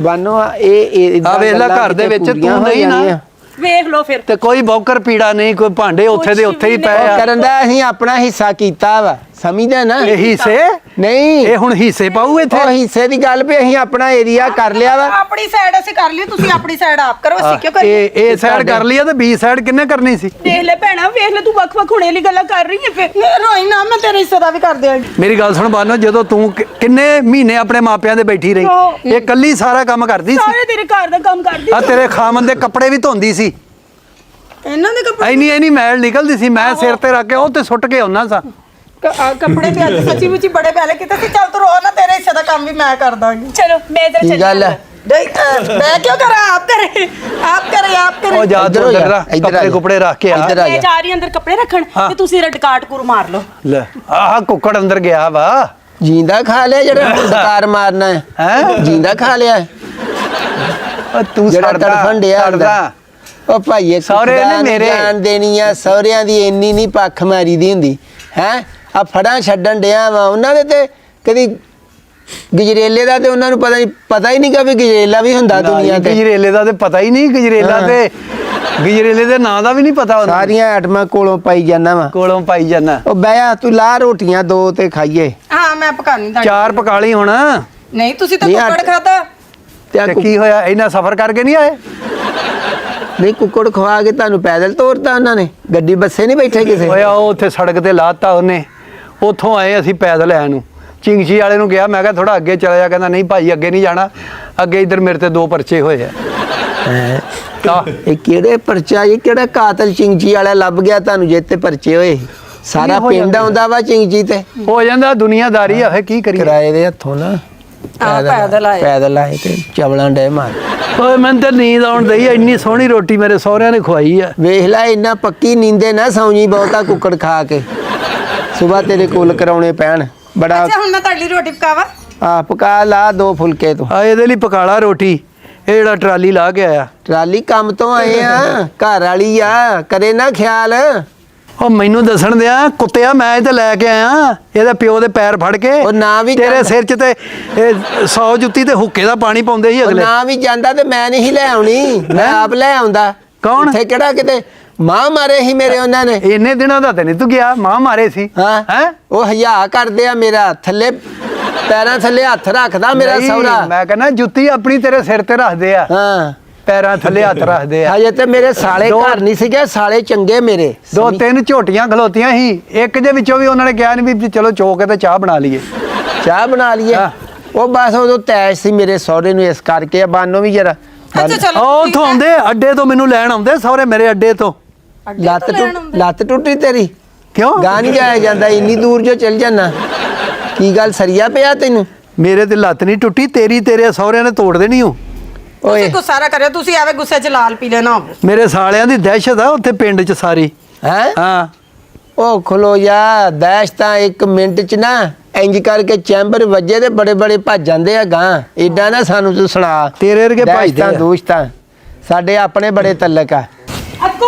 ਬਾਨੋ ਇਹ ਇਹ ਆ ਵੇਖ ਲੈ ਗੱਲਾਂ ਘਰ ਦੇ ਕਿਤੇ ਵਿੱਚ ਪੂਰੀਆਂ ਤੂੰ ਹੋ ਨਹੀਂ ਨਾ। ਜਾਣੀਆਂ। ਵੇਖ ਲਓ ਫਿਰ। ਤੇ ਕੋਈ ਬੌਕਰ ਪੀੜਾ ਨਹੀਂ ਕੋਈ ਭਾਂਡੇ ਉੱਥੇ ਦੇ ਉੱਥੇ ਹੀ ਪਏ ਆ। ਕਰਨ ਦਾ ਅਸੀਂ ਆਪਣਾ ਹਿੱਸਾ ਕੀਤਾ ਵਾ। ਸਮਝਦਾ ਨਾ? ਇਹ ਹਿੱਸੇ? ਨਹੀਂ। ਇਹ ਹੁਣ ਹਿੱਸੇ ਪਾਉ ਇੱਥੇ? ਉਹ ਹਿੱਸੇ ਦੀ ਗੱਲ ਵੀ ਅਸੀਂ ਆਪਣਾ ਏਰੀਆ ਕਰ ਲਿਆ ਵਾ। ਆਪਣੀ ਸਾਈਡ ਅਸੀਂ ਕਰ ਲਈ ਤੁਸੀਂ ਆਪਣੀ ਸਾਈਡ ਆਪ ਕਰੋ ਅਸੀਂ ਕਿਉਂ ਕਰੀਏ? ਇਹ ਇਹ ਸਾਈਡ ਕਰ ਲਈ ਆ ਤੇ ਬੀ ਸਾਈਡ ਕਿੰਨੇ ਕਰਨੀ ਸੀ? ਦੇਖ ਲੈ ਭੈਣਾ ਵੇਖ ਲੈ ਤੂੰ ਵੱਖ ਵੱਖ ਹੋਣੇ ਵਾਲੀ ਗੱਲਾਂ ਕਰ ਰਹੀ ਹੈ ਫਿਰ। ਰੋਈ ਨਾ ਮੈਂ ਤੇਰੇ ਹਿੱਸੇ ਦਾ ਵੀ ਕਰ ਦਿਆਂਗੀ ਮੇਰੀ ਗੱਲ ਸੁਣ ਬਾਨੋ ਜਦੋਂ ਤੂੰ ਕਿ- ਕਿੰਨੇ ਮਹੀਨੇ ਆਪਣੇ ਮਾਪਿਆਂ ਦੇ ਬੈਠੀ ਰਹੀ? ਇਹ ਕੱਲੀ ਸਾਰਾ ਕੰਮ ਕਰਦੀ ਸੀ? ਸਾਰੇ ਤੇਰੇ ਘਰ ਦਾ ਕੰਮ ਕਰਦੀ ਆ ਤੇਰੇ ਖਾਮਨ ਦੇ ਕੱਪੜੇ ਵੀ ਧੋਂਦੀ ਸੀ। ਇਹਨਾਂ ਦੇ ਕੱਪੜੇ ਐਨੀ ਐਨੀ ਮੈਲ ਨਿਕਲਦੀ ਸੀ ਮੈਂ ਸਿਰ ਤੇ ਰੱਖ ਕੇ ਉਹ ਤੇ ਸੁੱਟ ਕੇ ਆਉਣਾ ਸਾਂ। ਕ- ਕੱਪੜੇ ਵੀ ਅੱਜ ਸੱਚੀ ਮੁੱਚੀ ਬੜੇ ਪਹਿਲੇ ਕਿਤੇ ਸੀ। ਚੱਲ ਤੂੰ ਰੋ ਨਾ ਤੇਰੇ ਹਿੱਸੇ ਦਾ ਕੰਮ ਵੀ ਮੈਂ ਕਰ ਦਾਂਗੀ। ਚਲੋ ਮੈਂ ਤੇਰੇ ਕੀ ਗੱਲ ਹੈ। ਨਹੀਂ ਅ, ਮੈਂ ਕਿਉਂ ਕਰਾਂ? ਆਪ ਕਰੇ ਆਪ ਕਰੇ ਆਪ ਕਰੇ। ਉਹ ਜਾ ਇੱਧਰ ਹੋ ਜਾ, ਇੱਧਰ ਆ ਕੱਪੜੇ ਜਾ। ਕੁਪੜੇ ਰੱਖ ਕੇ ਆ। ਇੱਧਰ ਆ ਮੈਂ ਜਾ। ਰਹੀ ਅੰਦਰ ਕੱਪੜੇ ਰੱਖਣ ਹਾਂ। ਤੇ ਤੁਸੀਂ ਰਟਕਾਟ ਕੁਰ ਮਾਰ ਲਓ। ਲੈ ਆਹ ਕੁੱਕੜ ਅੰਦਰ ਗਿਆ ਵਾ। ਜਿੰਦਾ ਖਾ ਲਿਆ ਜਿਹੜਾ ਡਕਾਰ ਮਾਰਨਾ ਹੈ? ਹੈ? ਜਿੰਦਾ ਖਾ ਲਿਆ ਹੈ। ਤੂੰ ਜਿਹੜਾ ਸੜਦਾ ਤੜਫਣ ਡਿਆ ਸੜਦਾ। ਉਹ ਭਾਈਏ ਸਹੁਰੇ ਨੇ ਮੇਰੇ- ਜਾਨ ਦੇਣੀ ਆ ਸਹੁਰਿਆਂ ਦੀ ਇੰਨੀ ਨਹੀਂ ਪੱਖ ਮਾਰੀ ਦੀ ਹੁੰਦੀ। ਹੈ? ਆ ਫੜਾਂ ਛੱਡਣ ਡਿਆ ਵਾ। ਉਹਨਾਂ ਦੇ ਤੇ ਕਦੀ ਗਜਰੇਲੇ ਦਾ ਤੇ ਉਹਨਾਂ ਨੂੰ ਪਤਾ ਨਹੀਂ ਪਤਾ ਹੀ ਨਹੀਂ ਕਿ ਵੀ ਗਜਰੇਲਾ ਵੀ ਹੁੰਦਾ ਦੁਨੀਆ ਤੇ। ਗਜਰੇਲੇ ਦਾ ਤੇ ਪਤਾ ਹੀ ਨਹੀਂ ਗਜਰੇਲਾ। ਤੇ ਗਜਰੇਲੇ ਦੇ ਨਾਂ ਦਾ ਵੀ ਨਹੀਂ ਪਤਾ ਉਹਨੂੰ ਸਾਰੀਆਂ ਆਟਮਾਂ ਕੋਲੋਂ ਪਾਈ ਜਾਂਦਾ ਵਾ। ਕੋਲੋਂ ਪਾਈ ਜਾਣਾ ਉਹ ਬਹਿਆ ਤੂੰ ਲਾ ਰੋਟੀਆਂ ਦੋ ਤੇ ਖਾਈਏ। ਹਾਂ ਮੈਂ ਪਕਾਣੀ ਤਾਂ ਚਾਰ ਪਕਾ ਲਈ ਹੁਣ। ਨਹੀਂ ਤੁਸੀਂ ਤਾਂ ਕੁੱਕੜ ਖਾਦਾ ਤੇ ਕੁ- ਕੀ ਹੋਇਆ? ਇੰਨਾ ਸਫ਼ਰ ਕਰਕੇ ਨਹੀਂ ਆਏ? ਨਹੀਂ ਕੁੱਕੜ ਖਵਾ ਕੇ ਤੁਹਾਨੂੰ ਪੈਦਲ ਤੋਰਤਾ ਉਹਨਾਂ ਨੇ। ਗੱਡੀ ਬੱਸੇ ਨਹੀਂ ਬੈਠੇ ਕਿਸੇ। ਹੋਇਆ ਉਹ ਉੱਥੇ ਸੜਕ ਤੇ ਲਾਤਾ ਉਹਨੇ। ਉੱਥੋਂ ਆਏ ਅਸੀਂ ਪੈਦਲ ਆਏ ਨੂੰ। ਚਿੰਗਚੀ ਵਾਲੇ ਨੂੰ ਗਿਆ ਮੈਂ ਕਿਹਾ ਥੋੜਾ ਅੱਗੇ ਚਲਾ ਜਾ ਕਹਿੰਦਾ ਨਹੀਂ ਭਾਈ ਅੱਗੇ ਨਹੀਂ ਜਾਣਾ। ਅੱਗੇ ਇਧਰ ਮੇਰੇ ਤੇ ਦੋ ਪਰਚੇ ਹੋਏ ਆ। ਹੈਂ। ਆਹ, ਇਹ ਕਿਹੜੇ ਪਰਚਾ ਇਹ ਕਿਹੜਾ ਕਾਤਲ ਚਿੰਗਜੀ ਵਾਲਾ ਲੱਭ ਗਿਆ ਤੁਹਾਨੂੰ ਜੇ ਤੇ ਪਰਚੇ ਹੋਏ? ਸਾਰਾ ਪਿੰਡ। ਆਉਂਦਾ ਵਾ ਚਿੰਗਜੀ ਤੇ। ਹੋ ਜਾਂਦਾ ਦੁਨੀਆਦਾਰੀ ਆ ਫੇ ਕੀ ਕਰੀਏ? ਕਿਰਾਏ ਦੇ ਹੱਥੋਂ ਨਾ। ਪੈਦਲ ਆਏ। ਪੈਦਲ ਆਏ। ਤੇ ਚਵਲਾਂ ਡੇ ਮਾਰ। ਓਏ ਮੈਨੂੰ ਤਾਂ ਨੀਂਦ ਆਉਣ ਦਈ ਇੰਨੀ ਸੋਹਣੀ ਰੋਟੀ ਮੇਰੇ ਸਹੁਰਿਆਂ ਨੇ ਖਵਾਈ ਆ। ਵੇਖ ਲੈ ਇੰਨਾ ਪੱਕੀ ਨੀਂਦੇ ਨਾ ਸੌਂਜੀ ਬਹੁਤਾ ਕੁੱਕੜ ਖਾ ਕੇ। ਸਵੇਰ ਤੇਰੇ ਕੋਲ ਕਰਾਉਣੇ ਪੈਣ। ਬੜਾ ਅੱਛਾ ਹੁਣ ਮੈਂ ਤੁਹਾਡੀ ਰੋਟੀ ਪਕਾਵਾਂ? ਆ ਪਕਾ ਲਾ ਦੋ ਫੁਲਕੇ ਤੂੰ। ਆ ਇਹਦੇ ਲਈ ਪਕਾਲਾ ਰੋਟੀ। ਇਹ ਜਿਹੜਾ ਟਰਾਲੀ ਲਾ ਕੇ ਆਇਆ। ਟਰਾਲੀ ਕੰਮ ਤੋਂ ਆਏ ਆ ਘਰ ਵਾਲੀ ਆ ਕਰੇ ਨਾ ਖਿਆਲ। ਉਹ ਮੈਨੂੰ ਦੱਸਣ ਦਿਆ ਕੁੱਤਿਆ ਮੈਂ ਇਹ ਤੇ ਲੈ ਕੇ ਆਇਆ ਇਹਦੇ ਪਿਓ ਦੇ ਪੈਰ ਫੜ ਕੇ। ਉਹ ਨਾ ਵੀ ਤੇਰੇ ਜਾਂਦਾ। ਸਿਰ 'ਚ ਤੇ ਇਹ 100 ਜੁੱਤੀ ਤੇ ਹੁੱਕੇ ਦਾ ਪਾਣੀ ਪਾਉਂਦੇ ਸੀ ਉਹ ਅਗਲੇ ਨਾ ਵੀ ਜਾਂਦਾ ਤੇ ਮੈਂ ਨਹੀਂ ਲੈ ਆਉਣੀ ਮੈਂ? ਆਪ ਲੈ ਆਉਂਦਾ। ਕੌਣ? ਇੱਥੇ ਕਿਹੜਾ ਕਿਤੇ ਮਾਂ ਮਾਰੇ ਸੀ ਮੇਰੇ ਉਹਨਾਂ ਨੇ। ਇੰਨੇ ਦਿਨਾਂ ਦਾ ਤੇ ਨਹੀਂ ਤੂੰ ਗਿਆ ਮਾਂ ਮਾਰੇ ਸੀ। ਹਾਂ। ਹੈਂ? ਉਹ ਹਯਾ ਕਰਦੇ ਆ ਮੇਰਾ ਥੱਲੇ ਪੈਰਾਂ ਥੱਲੇ ਹੱਥ ਰੱਖਦਾ ਮੇਰਾ ਸਹੁਰਾ। ਮੈਂ ਕਹਿੰਦਾ ਜੁੱਤੀ ਆਪਣੀ ਤੇਰੇ ਸਿਰ ਤੇ ਰੱਖਦੇ ਆ। ਹਾਂ। ਪੈਰਾਂ ਥੱਲੇ ਹੱਥ ਰੱਖਦੇ ਆ। ਹਜੇ ਤੇ ਮੇਰੇ ਸਾਲੇ ਘਰ ਨਹੀਂ ਸੀਗੇ ਸਾਲੇ ਚੰਗੇ ਮੇਰੇ। ਦੋ ਤਿੰਨ ਝੋਟੀਆਂ ਖਲੋਤੀਆਂ ਸੀ। ਇੱਕ ਦੇ ਵਿੱਚੋਂ ਵੀ ਉਹਨਾਂ ਨੇ ਕਿਹਾ ਨਹੀਂ ਵੀ ਚਲੋ ਚੋ ਕੇ ਤੇ ਚਾਹ ਬਣਾ ਲਈਏ। ਚਾਹ ਬਣਾ ਲਈਏ। ਹਾਂ। ਉਹ ਬਸ ਉਦੋਂ ਤੈਸ਼ ਸੀ ਮੇਰੇ ਸਹੁਰੇ ਨੂੰ ਇਸ ਕਰਕੇ ਬਾਨੋ ਵੀ ਜਰਾ। ਅੱਛਾ ਚਲੋ ਉਹ ਹੈ। ਆਉਂਦੇ ਅੱਡੇ ਤੋਂ ਮੈਨੂੰ ਲੈਣ ਆਉਂਦੇ ਸਹੁਰੇ ਮੇਰੇ ਅੱਡੇ ਤੋਂ। ਲੱਤ ਲੈਣ ਟੁੱਟ? ਲੱਤ ਟੁੱਟੀ ਤੇਰੀ? ਕਿਉਂ? ਗਾਂ ਨਹੀਂ ਜਾਇਆ ਜਾਂਦਾ ਇੰਨੀ ਦੂਰ ਜੋ ਚੱਲ ਜਾਣਾ ਕੀ ਗੱਲ ਸਰੀਆ ਪਿਆ ਤੈਨੂੰ? ਮੇਰੇ ਤੇ ਲੱਤ ਨਹੀਂ ਟੁੱਟੀ ਤੇਰੀ ਤੇਰੇ ਸਹੁਰਿਆਂ ਨੇ ਤੋੜ ਦੇਣੀ ਉਹ ਓਏ। ਗੁੱਸਾ ਨਾ ਕਰਿਓ ਤੁਸੀਂ ਐਵੇਂ ਗੁੱਸੇ 'ਚ ਲਾਲ ਪੀਲੇ ਨਾ ਹੋਵੋ। ਮੇਰੇ ਸਾਲਿਆਂ ਦੀ ਦਹਿਸ਼ਤ ਆ ਉੱਥੇ ਪਿੰਡ 'ਚ ਸਾਰੀ। ਹੈ? ਹਾਂ। ਉਹ ਖਲੋ ਜਾ ਦੈਸ਼ ਤਾਂ ਇੱਕ ਮਿੰਟ ਚ ਨਾ ਇੰਜ ਕਰਕੇ ਚੈਂਬਰ ਵੱਜੇ ਤੇ ਬੜੇ ਬੜੇ ਭੱਜ ਜਾਂਦੇ ਆ ਗਾਂ ਏਡਾ ਨਾ ਸਾਨੂੰ ਤੂੰ ਸੁਣਾ। ਤੇਰੇ ਵਰਗੇ ਭੱਜਦੇ ਤਾਂ ਆ। ਦੋਸਤਾਂ। ਸਾਡੇ ਆਪਣੇ ਬੜੇ ਤਲਕ ਆ। ਅੱਕੂ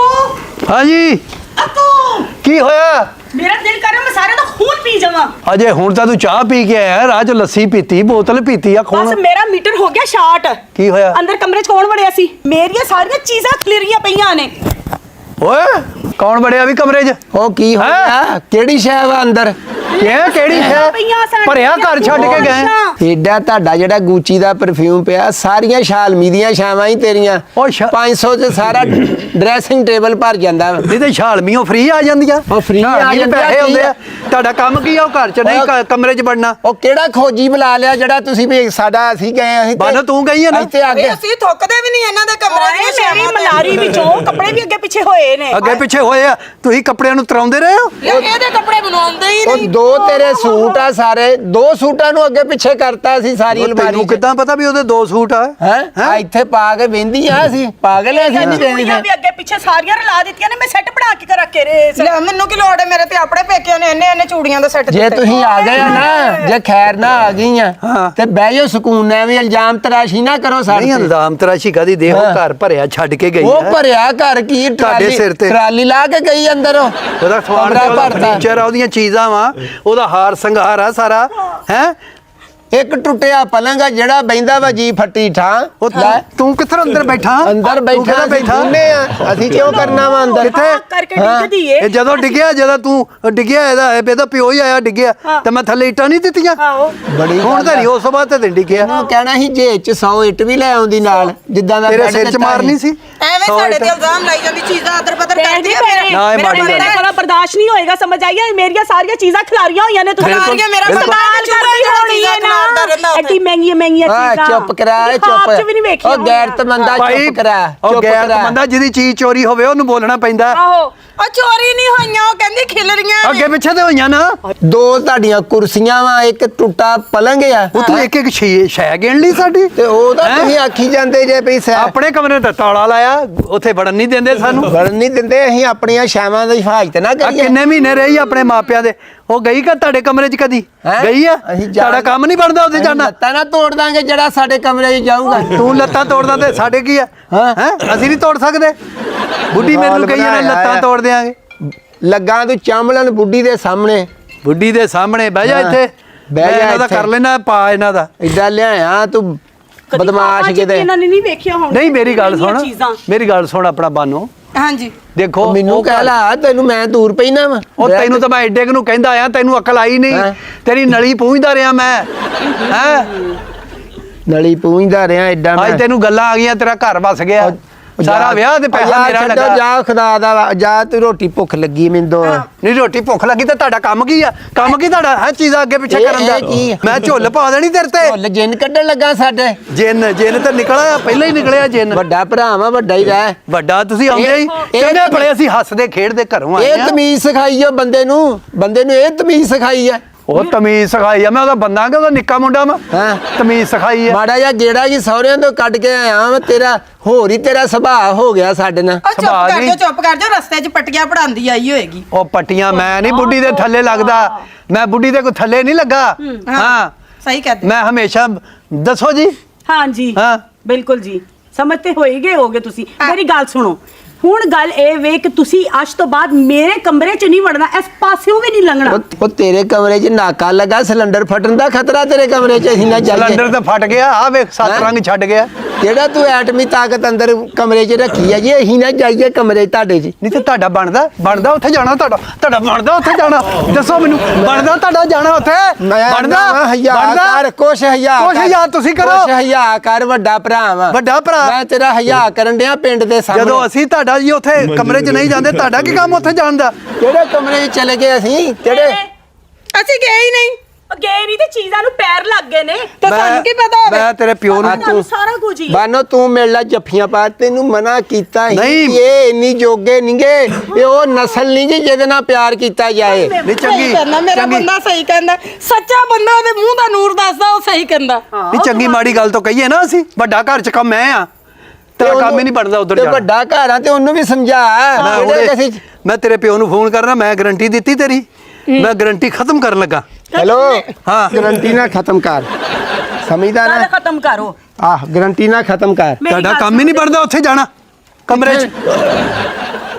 ਹਾਂਜੀ। ਅੱਕੂ ਕੀ ਹੋਇਆ? ਮੇਰਾ ਦਿਲ ਕਰ ਰਿਹਾ ਮੈਂ ਸਾਰਿਆਂ ਦਾ ਖੂਨ ਪੀ ਜਾਵਾਂ। ਅਜੇ ਹੁਣ ਤਾਂ ਤੂੰ ਚਾਹ ਪੀ ਕੇ ਆਇਆ 'ਚ ਲੱਸੀ ਪੀਤੀ ਬੋਤਲ ਪੀਤੀ ਆ ਬਸ ਖੂਨ ਮੇਰਾ ਮੀਟਰ ਹੋ ਗਿਆ ਸ਼ਾਰਟ। ਕੀ ਹੋਇਆ? ਅੰਦਰ ਕਮਰੇ 'ਚ ਕੌਣ ਵੜਿਆ ਸੀ? ਮੇਰੀਆਂ ਸਾਰੀਆਂ ਚੀਜ਼ਾਂ ਖਿਲਰੀਆਂ ਪਈਆਂ ਨੇ। ਓਏ ਕੌਣ ਬੜਿਆ ਵੀ ਕਮਰੇ 'ਚ? ਉਹ ਕੀ ਹੋਇਆ ਕਿਹੜੀ ਸ਼ੈ ਵਾ ਅੰਦਰ? ਕਿਹ ਕਿਹੜੀ ਹੈ ਪਈਆਂ ਭਰਿਆ ਘਰ ਛੱਡ ਕੇ ਗਏ? ਏਡਾ ਤੁਹਾਡਾ ਜਿਹੜਾ ਗੂਚੀ ਦਾ ਪਰਫਿਊਮ ਪਿਆ ਸਾਰੀਆਂ ਸ਼ਾਲਮੀ ਦੀਆਂ ਛਾਵਾਂ ਹੀ ਤੇਰੀਆਂ। ਉਹ ਸ਼ਾ- 500 ਚ ਸਾਰਾ ਡਰੈਸਿੰਗ ਟੇਬਲ ਭਰ ਜਾਂਦਾ। ਵਾ। ਨਹੀਂ ਤੇ ਛਾਲਮੀਓ ਫ੍ਰੀ ਆ ਜਾਂਦੀਆਂ? ਉਹ free ਆ ਛਾਲਮੀ ਦੇ ਪੈਸੇ ਹੁੰਦੇ ਆ। ਕੀ ਤੁਹਾਡਾ ਕੰਮ ਕੀ ਆ ਉਹ ਘਰ 'ਚ? ਨਹੀਂ ਕ- ਕਮਰੇ 'ਚ ਵੜਨਾ। ਉਹ ਕਿਹੜਾ ਖੋਜੀ ਬੁਲਾ ਲਿਆ ਜਿਹੜਾ ਤੁਸੀਂ ਵੀ ਸਾਡਾ ਅਸੀਂ ਗਏ ਅਸੀਂ ਤੇ- ਬਾਨੋ ਤੂੰ ਗਈ ਆ ਨਾ? ਇੱਥੇ ਆ ਗਏ। ਅਸੀਂ ਥੁੱਕਦੇ ਵੀ ਨਹੀਂ ਇਹਨਾਂ ਦੇ ਕਮਰੇ ਦੀਆਂ ਮੇਰੀ। ਮਲਾਰੀ ਵਿੱਚੋਂ ਕੱਪੜੇ ਵੀ ਅੱਗੇ ਪਿੱਛੇ ਹੋਏ ਨੇ। ਅੱਗੇ ਪਿੱਛੇ ਹੋਏ ਆ। ਤੁਸੀਂ ਕੱਪੜਿਆਂ ਨੂੰ ਤਰਾਉਂਦੇ ਰਹੇ ਹੋ? ਇਹ- ਇਹਦੇ ਕੱਪੜੇ ਬਣਾਉਂਦੇ ਹੀ ਉਹ ਨਹੀਂ। ਦੋ ਤੇਰੇ ਸੂਟ ਆ ਸਾਰੇ। ਦੋ ਸੂਟਾਂ ਨੂੰ ਅੱਗੇ ਪਿੱਛੇ ਕਰਤਾ ਸੀ ਸਾਰੀ ਅਲਮਾਰੀ ਤੈਨੂੰ ਕਿੱਦਾਂ ਪਤਾ ਵੀ ਉਹਦੇ ਦੋ ਸੂਟ ਆ? ਹੈ? ਇੱਥੇ ਪਾ ਕੇ ਵੇਂਦੀ ਆ ਅਸੀਂ। ਪਾਗਲ ਐ ਅਸੀਂ ਨਹੀਂ ਚੂੜੀਆਂ ਵੀ ਅੱਗੇ ਪਿੱਛੇ ਸਾਰੀਆਂ ਰਲਾ ਦਿੱਤੀਆਂ ਨੇ ਮੈਂ ਸੈੱਟ ਬਣਾ ਕੇ ਰੱਖ ਕੇ ਰੇ ਲੈ ਮੈਨੂੰ ਕੀ ਲੋੜ ਹੈ ਮੇਰੇ ਤੇ ਆਪਣੇ ਪੇਕਿਆਂ ਨੇ ਇੰਨੇ ਇੰਨੇ ਚੂੜੀਆਂ ਦਾ ਸੈੱਟ ਜੇ ਤੁਸੀਂ ਆ ਗਏ ਆ ਨਾ ਜੇ ਖੈਰ ਨਾ ਆ ਗਈਆਂ। ਤੇ ਬਹਿ ਜਾਓ ਸਕੂਨ ਨਾਲ ਵੀ ਇਲਜ਼ਾਮ ਤਰਾਸ਼ੀ ਨਾ ਕਰੋ ਨਹੀਂ ਸਾਡੇ ਤੇ। ਇਲਜ਼ਾਮ ਤਰਾਸ਼ੀ ਕਾਦੀ ਦੇਖੋ ਹਾਂ। ਘਰ ਭਰਿਆ ਛੱਡ ਕੇ ਗਈ ਉਹ। ਭਰਿਆ ਘਰ ਕੀ ਟਰਾਲੀ ਸਿਰ ਤੇ। ਟਰਾਲੀ ਲਾ ਕੇ ਗਈ ਅੰਦਰ ਉਹ ਉਹਦਾ ਸਮਾਨ। ਫਰਨੀਚਰ ਆ ਉਹਦੀਆਂ ਚੀਜ਼ਾਂ ਵਾ ਉਹਦਾ ਹਾਰ ਸੰਘਾਰ ਆ ਸਾਰਾ ਹੈ ਇੱਕ ਟੁੱਟਿਆ ਪਲੰਗ ਆ ਜਿਹੜਾ ਬੈਂਦਾ ਵਾ ਜੀ ਫੱਟੀ ਠਾਂ ਉਹ ਤੂੰ- ਲੈ, ਤੂੰ ਕਿੱਧਰ ਅੰਦਰ ਬੈਠਾ? ਅੰਦਰ ਬੈਠਾ ਅਸੀਂ ਦੋਨੇ ਆ। ਅਸੀਂ ਕਿਉਂ ਕਰਨਾ ਵਾ ਅੰਦਰ? ਕਰਕੇ ਡਿੱਗਦੀ ਏ ਇਹ ਜਦੋਂ ਡਿੱਗਿਆ ਜਦੋਂ ਤੂੰ ਡਿੱਗਿਆ ਇਹਦਾ ਇਹਦਾ ਪਿਓ ਹੀ ਆਇਆ ਡਿੱਗਿਆ। ਤੇ ਮੈਂ ਥੱਲੇ ਇੱਟਾਂ ਨਹੀਂ ਦਿੱਤੀਆਂ? ਆਹੋ। ਬੜੀ ਹੁਣ ਤਾਂ ਨਹੀਂ ਉਸ ਤੋਂ ਬਾਅਦ ਤੇ ਡਿੱਗਿਆ। ਉਹ ਕਹਿਣਾ ਸੀ ਜੇ ਚ 100 ਇੱਟ ਵੀ ਲੈ ਆਉਂਦੀ ਨਾਲ ਜਿੱਦਾਂ ਦਾ ਤੇਰੇ ਸਿਰ 'ਚ ਮਾਰਨੀ ਸੀ। ਐਵੇਂ ਸਾਡੇ। ਤੇ ਇਲਜ਼ਾਮ ਲਾਈ ਜਾਂਦੀ ਚੀਜ਼ਾਂ ਅਦਰ ਬਦਰ ਕਰਦੀ ਆ ਨਾ, ਇਹ ਮੇਰਾ ਮਾੜੀ ਮੇਰੇ ਗੱਲ ਹੈ। ਬਰਦਾਸ਼ਤ ਨਹੀਂ ਹੋਏਗਾ ਸਮਝ ਆਈਆ ਮੇਰੀਆਂ ਸਾਰੀਆਂ ਚੀਜ਼ਾਂ ਖਿਲਾਰੀਆਂ ਹੋਈਆਂ ਨੇ ਤੁਸੀਂ ਖਿਲਾਰੀਆਂ, ਮੇਰਾ ਕਮਾਲ ਕਰਦੀ ਹੋਣੀ ਹੈ ਰਹਿੰਦਾ ਉੱਥੇ। ਐਡੀ ਮਹਿੰਗੀਆਂ ਮਹਿੰਗੀਆਂ ਆ ਚੀਜ਼ਾਂ। ਚੁੱਪ ਕਰਾ ਕਦੀ ਚੁੱਪ। ਵੀ ਨਹੀਂ ਵੇਖੀਆਂ ਉਹ ਗੈਰਤ ਮੰਦਾ ਭਾਈ ਚੁੱਪ ਕਰਾ ਉਹ ਚੁੱਪ ਗੈਰ ਕਰਾ। ਬੰਦਾ ਜਿਹਦੀ ਚੀਜ਼ ਚੋਰੀ ਹੋਵੇ ਉਹਨੂੰ ਬੋਲਣਾ ਪੈਂਦਾ। ਆਹੋ। ਉਹ ਚੋਰੀ ਨਹੀਂ ਹੋਈਆਂ ਉਹ ਕਹਿੰਦੀ ਖਿਲ ਰਹੀਆਂ ਨੇ। ਅੱਗੇ ਪਿੱਛੇ ਤੇ ਹੋਈਆਂ ਨਾ। ਦੋ ਤੁਹਾਡੀਆਂ ਕੁਰਸੀਆਂ ਵਾ ਇੱਕ ਟੁੱਟਾ ਪਲੰਗ ਆ। ਉਹ ਤੂੰ ਇੱਕ ਇੱਕ ਸ਼ੈ ਸ਼ੈ ਗਿਣ ਲਈ ਸਾਡੀ। ਤੇ ਉਹ ਤਾਂ ਹੈਂ? ਤੁਸੀਂ ਆਖੀ ਜਾਂਦੇ ਜੇ ਵੀ ਸੈ ਆਪਣੇ ਕਮਰੇ ਤੇ ਤਾਲਾ ਲਾਇਆ ਉੱਥੇ ਵੜਨ ਨਹੀਂ ਦਿੰਦੇ ਸਾਨੂੰ। ਵੜਨ ਨਹੀਂ ਦਿੰਦੇ ਅਸੀਂ ਆਪਣੀਆਂ ਛਾਵਾਂ ਦੀ ਹਿਫਾਜ਼ਤ ਨਾ ਆ ਕਰੀਏ। ਕਿੰਨੇ ਮਹੀਨੇ ਰਹੀ ਆਪਣੇ ਮਾਪਿਆਂ ਦੇ? ਉਹ ਗਈ ਕਾ ਤੁਹਾਡੇ ਕਮਰੇ 'ਚ ਕਦੀ? ਹੈਂ? ਗਈ ਆ? ਅਸੀਂ ਜਾ- ਤੁਹਾਡਾ ਕੰਮ ਨਹੀਂ ਬਣਦਾ ਉਹਦੇ ਅਸੀਂ ਜਾਣਾ। ਲੱਤਾਂ ਨਾ ਤੋੜ ਦਾਂਗੇ ਜਿਹੜਾ ਸਾਡੇ ਕਮਰੇ 'ਚ ਜਾਊਗਾ। ਤੂੰ ਲੱਤਾਂ ਤੋੜਦਾ ਤੇ ਸਾਡੇ ਕੀ ਆ? ਹਾਂ। ਹੈ? ਅਸੀਂ ਨਹੀਂ ਤੋੜ ਸਕਦੇ। ਬੁੱਢੀ ਮੈਨੂੰ ਕਹੀ ਜਾਂਦੇ ਲੱਤਾਂ। ਤੋੜ ਦਿਆਂਗੇ। ਲੱਗਾ ਤੂੰ ਚਾਂਬਲਨ ਬੁੱਢੀ ਦੇ ਸਾਹਮਣੇ। ਬੁੱਢੀ ਦੇ ਸਾਹਮਣੇ ਬਹਿ ਜਾ। ਇੱਥੇ। ਬਹਿ ਜਾ ਇਹਨਾਂ ਦਾ। ਕਰ ਲੈਣਾ ਪਾ ਇਹਨਾਂ ਦਾ। ਏਦਾਂ ਲਿਆਇਆ ਤੂੰ ਬਦਮਾਸ਼ ਕਿਤੇ। ਇਹਨਾਂ ਨੇ ਨਹੀਂ ਵੇਖਿਆ ਹੁਣ। ਨਹੀਂ ਮੇਰੀ ਗੱਲ ਸੁਣ। ਮੇਰੀ ਗੱਲ ਸੁਣ ਆਪਣਾ ਬਾਨੋ। ਹਾਂਜੀ। ਦੇਖੋ ਮੈਨੂੰ ਕਹਿ ਲਾ ਤੈਨੂੰ ਮੈਂ ਦੂਰ ਪੈਣਾ ਵਾ। ਉਹ ਤੈਨੂੰ ਤਾਂ ਮੈਂ ਐਡੇ ਨੂੰ ਕਹਿੰਦਾ ਆ ਤੈਨੂੰ ਅਕਲ ਆਈ ਨਹੀਂ? ਤੇਰੀ ਨਲੀ ਪੂੰਝਦਾ ਰਿਹਾ ਮੈਂ। ਹੈ? ਨਲੀ ਪੂੰਝਦਾ ਰਿਆਂ ਐਡਾ ਮੈਂ। ਅੱਜ ਤੈਨੂੰ ਗੱਲਾਂ ਆ ਗਈਆਂ ਤੇਰਾ ਘਰ ਵਸ ਗਿਆ। ਸਾਰਾ ਵਿਆਹ ਤੇ ਪੈਸਾ ਮੇਰਾ ਛੱਡੋ, ਲੱਗਾ। ਜਾ ਖੁਦਾ ਦਾ ਵਾ, ਜਾ ਤੂੰ ਰੋਟੀ ਭੁੱਖ ਲੱਗੀ ਮੈਨੂੰ। ਦੋ ਨਹੀਂ ਰੋਟੀ ਭੁੱਖ ਲੱਗੀ ਤੇ ਤੁਹਾਡਾ ਕੰਮ ਕੀ ਆ? ਕੰਮ ਕੀ ਤੁਹਾਡਾ? ਹੈ ਚੀਜ਼ਾਂ ਅੱਗੇ ਪਿੱਛੇ ਇਹ- ਕਰਨ ਇਹ ਕੀ ਆ? ਦਾ ਮੈਂ ਝੁੱਲ ਪਾ ਦੇਣੀ ਤੇਰੇ ਤੇ। ਢੋਲ ਜਿੰਨ ਕੱਢਣ ਲੱਗਾ ਸਾਡੇ। ਜਿੰਨ ਜਿੰਨ ਤੇ ਨਿਕਲਿਆ ਪਹਿਲਾਂ ਹੀ ਨਿਕਲਿਆ ਜਿੰਨ। ਵੱਡਾ ਭਰਾ ਵਾ ਵੱਡਾ ਹੀ ਰਹਿ। ਵੱਡਾ ਤੁਸੀਂ ਆਉਂਦੇ ਹੀ। ਇਹ- ਚੰਗੇ ਭਲੇ ਅਸੀਂ ਹੱਸਦੇ ਖੇਡਦੇ ਘਰੋਂ ਆਏ ਇਹ ਆ। ਤਮੀਜ਼ ਸਿਖਾਈ ਆ ਬੰਦੇ ਨੂੰ। ਬੰਦੇ ਨੂੰ ਇਹ ਤਮੀਜ਼ ਸਿਖਾਈ ਆ। ਉਹ ਤਮੀਜ਼ ਸਿਖਾਈ ਆ ਮੈਂ ਉਹਦਾ ਬੰਦਾ ਕਿ ਉਹਦਾ ਨਿੱਕਾ ਮੁੰਡਾ ਮੈਂ ਹਾਂ। ਤਮੀਜ਼ ਸਿਖਾਈ ਆ। ਮਾੜਾ ਜਿਹਾ ਗੇੜਾ ਜੀ ਸਹੁਰਿਆਂ ਤੋਂ ਕੱਢ ਕੇ ਆਇਆ ਵਾ ਤੇਰਾ ਹੋਰ ਹੀ ਤੇਰਾ ਸੁਭਾਅ ਹੋ ਗਿਆ ਸਾਡੇ ਨਾਲ। ਉਹ ਚੁੱਪ ਸੁਭਾਅ ਕਰ। ਜਾ। ਚੁੱਪ ਕਰ ਜਾ ਰਸਤੇ 'ਚ ਪਟੀਆਂ ਪੜਾਉਂਦੀ ਆਈ ਹੋਏਗੀ। ਉਹ ਪੱਟੀਆਂ ਮੈਂ ਨਹੀਂ ਬੁੱਢੀ ਦੇ ਥੱਲੇ ਲੱਗਦਾ। ਮੈਂ ਬੁੱਢੀ ਦੇ ਕੋਈ ਥੱਲੇ ਨਹੀਂ ਲੱਗਾ। ਹਾਂ ਸਹੀ ਕਹਦੇ ਮੈਂ ਹਮੇਸ਼ਾ ਦੱਸੋ ਜੀ। ਹਾਂਜੀ ਹਾਂ। ਬਿਲਕੁਲ ਜੀ। ਸਮਝ ਤੇ ਹੋਈ ਗਏ ਹੋਗੇ ਤੁਸੀਂ। ਮੇਰੀ ਗੱਲ ਸੁਣੋ। ਹੁਣ ਗੱਲ ਇਹ ਵੇ ਕਿ ਤੁਸੀਂ ਅੱਜ ਤੋਂ ਬਾਅਦ ਮੇਰੇ ਕਮਰੇ 'ਚ ਨਹੀਂ ਵੜਨਾ ਇਸ ਪਾਸਿਓਂ ਵੀ ਨਹੀਂ ਲੰਘਣਾ। ਉਹ- ਉਹ ਤੇਰੇ ਕਮਰੇ 'ਚ ਨਾਕਾ ਲੱਗਾ ਸਿਲੰਡਰ ਫਟਣ ਦਾ ਖਤਰਾ ਤੇਰੇ ਕਮਰੇ 'ਚ ਅਸੀਂ ਨਾ ਜਾਈਏ ਸਿਲੰਡਰ ਤਾਂ ਫਟ ਗਿਆ ਆ ਵੇਖ ਸੱਤ ਹੈਂ? ਰੰਗ ਛੱਡ ਗਿਆ। ਜਿਹੜਾ ਤੂੰ ਐਟਮੀ ਤਾਕਤ ਅੰਦਰ ਕਮਰੇ 'ਚ ਰੱਖੀ ਆ ਜੀ ਅਸੀਂ ਨਾ ਜਾਈਏ ਕਮਰੇ ਤੁਹਾਡੇ 'ਚ। ਨਹੀਂ ਤੇ ਤੁਹਾਡਾ ਬਣਦਾ ਬਣਦਾ ਉੱਥੇ ਜਾਣਾ ਤੁਹਾਡਾ ਤੁਹਾਡਾ ਬਣਦਾ ਉੱਥੇ ਜਾਣਾ। ਦੱਸੋ ਮੈਨੂੰ ਬਣਦਾ ਤੁਹਾਡਾ ਜਾਣਾ ਉੱਥੇ? ਮੈਂ ਬਣਦਾ? ਹਯਾ ਕਰ ਕੁਛ ਹਯਾ ਕੁਛ ਹਯਾ ਤੁਸੀਂ ਕਰੋ। ਕੁਛ ਹਯਾ ਕਰ ਵੱਡਾ ਭਰਾ ਵਾ। ਵੱਡਾ ਭਰਾ। ਮੈਂ ਤੇਰਾ ਹਯਾ ਕਰਨ ਡਿਆ ਪਿੰਡ ਦੇ ਸਾਹਮਣੇ। ਜਦੋਂ ਅਸੀਂ ਤੁਹਾਡਾ ਜੀ ਉੱਥੇ ਕਮਰੇ 'ਚ ਨਹੀਂ ਜਾਂਦੇ ਤੁਹਾਡਾ ਕੀ ਕੰਮ ਉੱਥੇ ਜਾਣ ਦਾ? ਕਿਹੜੇ ਕਮਰੇ 'ਚ ਚਲੇ ਗਏ ਅਸੀਂ? ਕਿਹੜੇ? ਅਸੀਂ ਗਏ ਹੀ ਨਹੀਂ। ਗਏ ਨਹੀਂ ਤੇ ਚੀਜ਼ਾਂ ਨੂੰ ਪੈਰ ਲੱਗ ਗਏ ਨੇ। ਤੇ ਸਾਨੂੰ ਕੀ ਪਤਾ ਹੋਵੇ? ਮੈਂ ਤੇਰੇ ਪਿਓ ਨੂੰ ਤੁਹਾਨੂੰ ਸਾਰਾ ਕੁਝ ਹੀ। ਹੈ। ਬਾਨੋ ਤੂੰ ਮੇਰੇ ਨਾਲ ਜੱਫੀਆਂ ਪਾ ਤੈਨੂੰ ਮਨਾ ਕੀਤਾ। ਕਿ ਇਹ ਇੰਨੀ ਜੋਗੇ ਨਹੀਂਗੇ ਇਹ ਉਹ ਨਸਲ ਨਹੀਂ ਜੀ ਜਿਹਦੇ ਨਾਲ ਪਿਆਰ ਕੀਤਾ ਜਾਏ। ਨਹੀਂ ਚੰਗੀ ਕਹਿੰਦਾ ਮੇਰਾ ਬੰਦਾ ਸਹੀ ਕਹਿੰਦਾ। ਸੱਚਾ ਬੰਦਾ ਉਹਦੇ ਮੂੰਹ ਦਾ ਨੂਰ ਦੱਸਦਾ ਉਹ ਸਹੀ ਕਹਿੰਦਾ। ਨਹੀਂ ਚੰਗੀ ਮਾੜੀ ਗੱਲ ਤੋਂ ਕਹੀਏ ਨਾ ਅਸੀਂ ਵੱਡਾ ਘਰ 'ਚ ਕੰਮ ਮੈਂ ਆ। ਤੇਰਾ ਕੰਮ ਹੀ ਨਹੀਂ ਬਣਦਾ ਉਧਰ ਤੇ ਜਾਣਾ। ਵੱਡਾ ਘਰ ਆ ਤੇ ਉਹਨੂੰ ਵੀ ਸਮਝਾ। ਮੈਂ ਜਿਹੜੇ ਹੁਣੇ ਕਿਸੇ ਮੈਂ ਤੇਰੇ ਪਿਓ ਨੂੰ ਫੋਨ ਕਰਨਾ ਮੈਂ ਗਾਰੰਟੀ ਦਿੱਤੀ ਤੇਰੀ। ਮੈਂ ਗਾਰੰਟੀ ਖਤਮ ਕਰਨ ਲੱਗਾ। ਹੈਲੋ ਹਾਂ। ਗਰੰਟੀ ਨਾ ਖਤਮ ਕਰ। ਸਮਝਦਾ ਗੱਲ ਨਾ ਖਤਮ ਕਰੋ। ਆਹ ਗਰੰਟੀ ਨਾ ਖਤਮ ਕਰ। ਮੇਰੀ ਤੁਹਾਡਾ ਗੱਲ ਕੰਮ ਹੀ ਨਹੀਂ ਬਣਦਾ ਉੱਥੇ ਜਾਣਾ ਕਮਰੇ 'ਚ।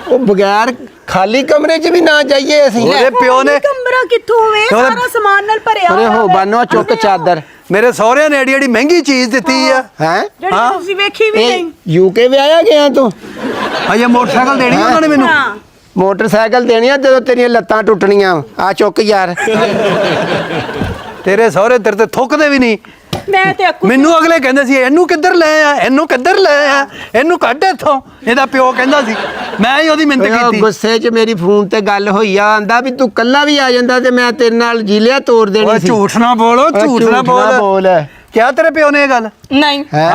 ਉਹ ਬਗੈਰ ਖਾਲੀ ਕਮਰੇ 'ਚ ਵੀ ਨਾ ਜਾਈਏ ਅਸੀਂ। ਉਹਦੇ ਪਿਓ ਨੇ ਕਮਰਾ ਕਿੱਥੋਂ ਹੋਵੇ? ਉਹਦੇ- ਸਾਰਾ ਸਮਾਨ ਨਾਲ ਭਰਿਆ ਅਰੇ ਹੋ ਬਾਨੋ ਚੁੱਕ ਚਾਦਰ। ਮੇਰੇ ਸਹੁਰਿਆਂ ਨੇ ਏਡੀ ਏਡੀ ਮਹਿੰਗੀ ਚੀਜ਼ ਦਿੱਤੀ ਆ। ਹੈ। ਜਿਹੜੀ ਹਾਂ। ਤੁਸੀਂ ਵੇਖੀ ਵੀ ਨਹੀਂ। ਯੂਕੇ ਵਿਆਹਿਆ ਗਿਆ ਤੂੰ? ਅਜੇ ਮੋਟਰਸਾਈਕਲ ਦੇਣੀ ਉਹਨਾਂ ਨੇ ਮੈਨੂੰ? ਹਾਂ। ਮੋਟਰਸਾਈਕਲ ਦੇਣੀ ਆ ਜਦੋਂ ਤੇਰੀਆਂ ਲੱਤਾਂ ਟੁੱਟਣੀਆਂ। ਆ ਚੁੱਕ ਯਾਰ। ਤੇਰੇ ਸਹੁਰੇ ਤੇਰੇ ਤੇ ਥੁੱਕਦੇ ਵੀ ਨਹੀਂ। ਮੈਂ ਤੇ ਅੱਕੂ ਮੈਨੂੰ ਅਗਲੇ ਕਹਿੰਦੇ ਸੀ ਇਹਨੂੰ ਕਿੱਧਰ ਲੈ ਆ? ਇਹਨੂੰ ਕਿੱਧਰ ਲੈ ਆ? ਇਹਨੂੰ ਕੱਢ ਇੱਥੋਂ। ਇਹਦਾ ਪਿਓ ਕਹਿੰਦਾ ਸੀ। ਮੈਂ ਹੀ ਉਹਦੀ ਮਿੰਤ ਉਹ ਕੀਤੀ। ਗੁੱਸੇ 'ਚ ਮੇਰੀ ਫੋਨ ਤੇ ਗੱਲ ਹੋਈ ਆ ਆਂਦਾ ਵੀ ਤੂੰ ਕੱਲਾ ਵੀ ਆ ਜਾਂਦਾ ਤੇ ਮੈਂ ਤੇਰੇ ਨਾਲ ਜੀਲਿਆ ਤੋੜ ਦੇਣੀ ਓਏ ਸੀ। ਝੂਠ ਨਾ ਬੋਲੋ ਝੂਠ ਨਾ ਬੋਲ। ਬੋਲ। ਕਿਆ ਤੇਰੇ ਪਿਓ ਨੇ ਇਹ ਗੱਲ? ਨਹੀਂ। ਹੈ?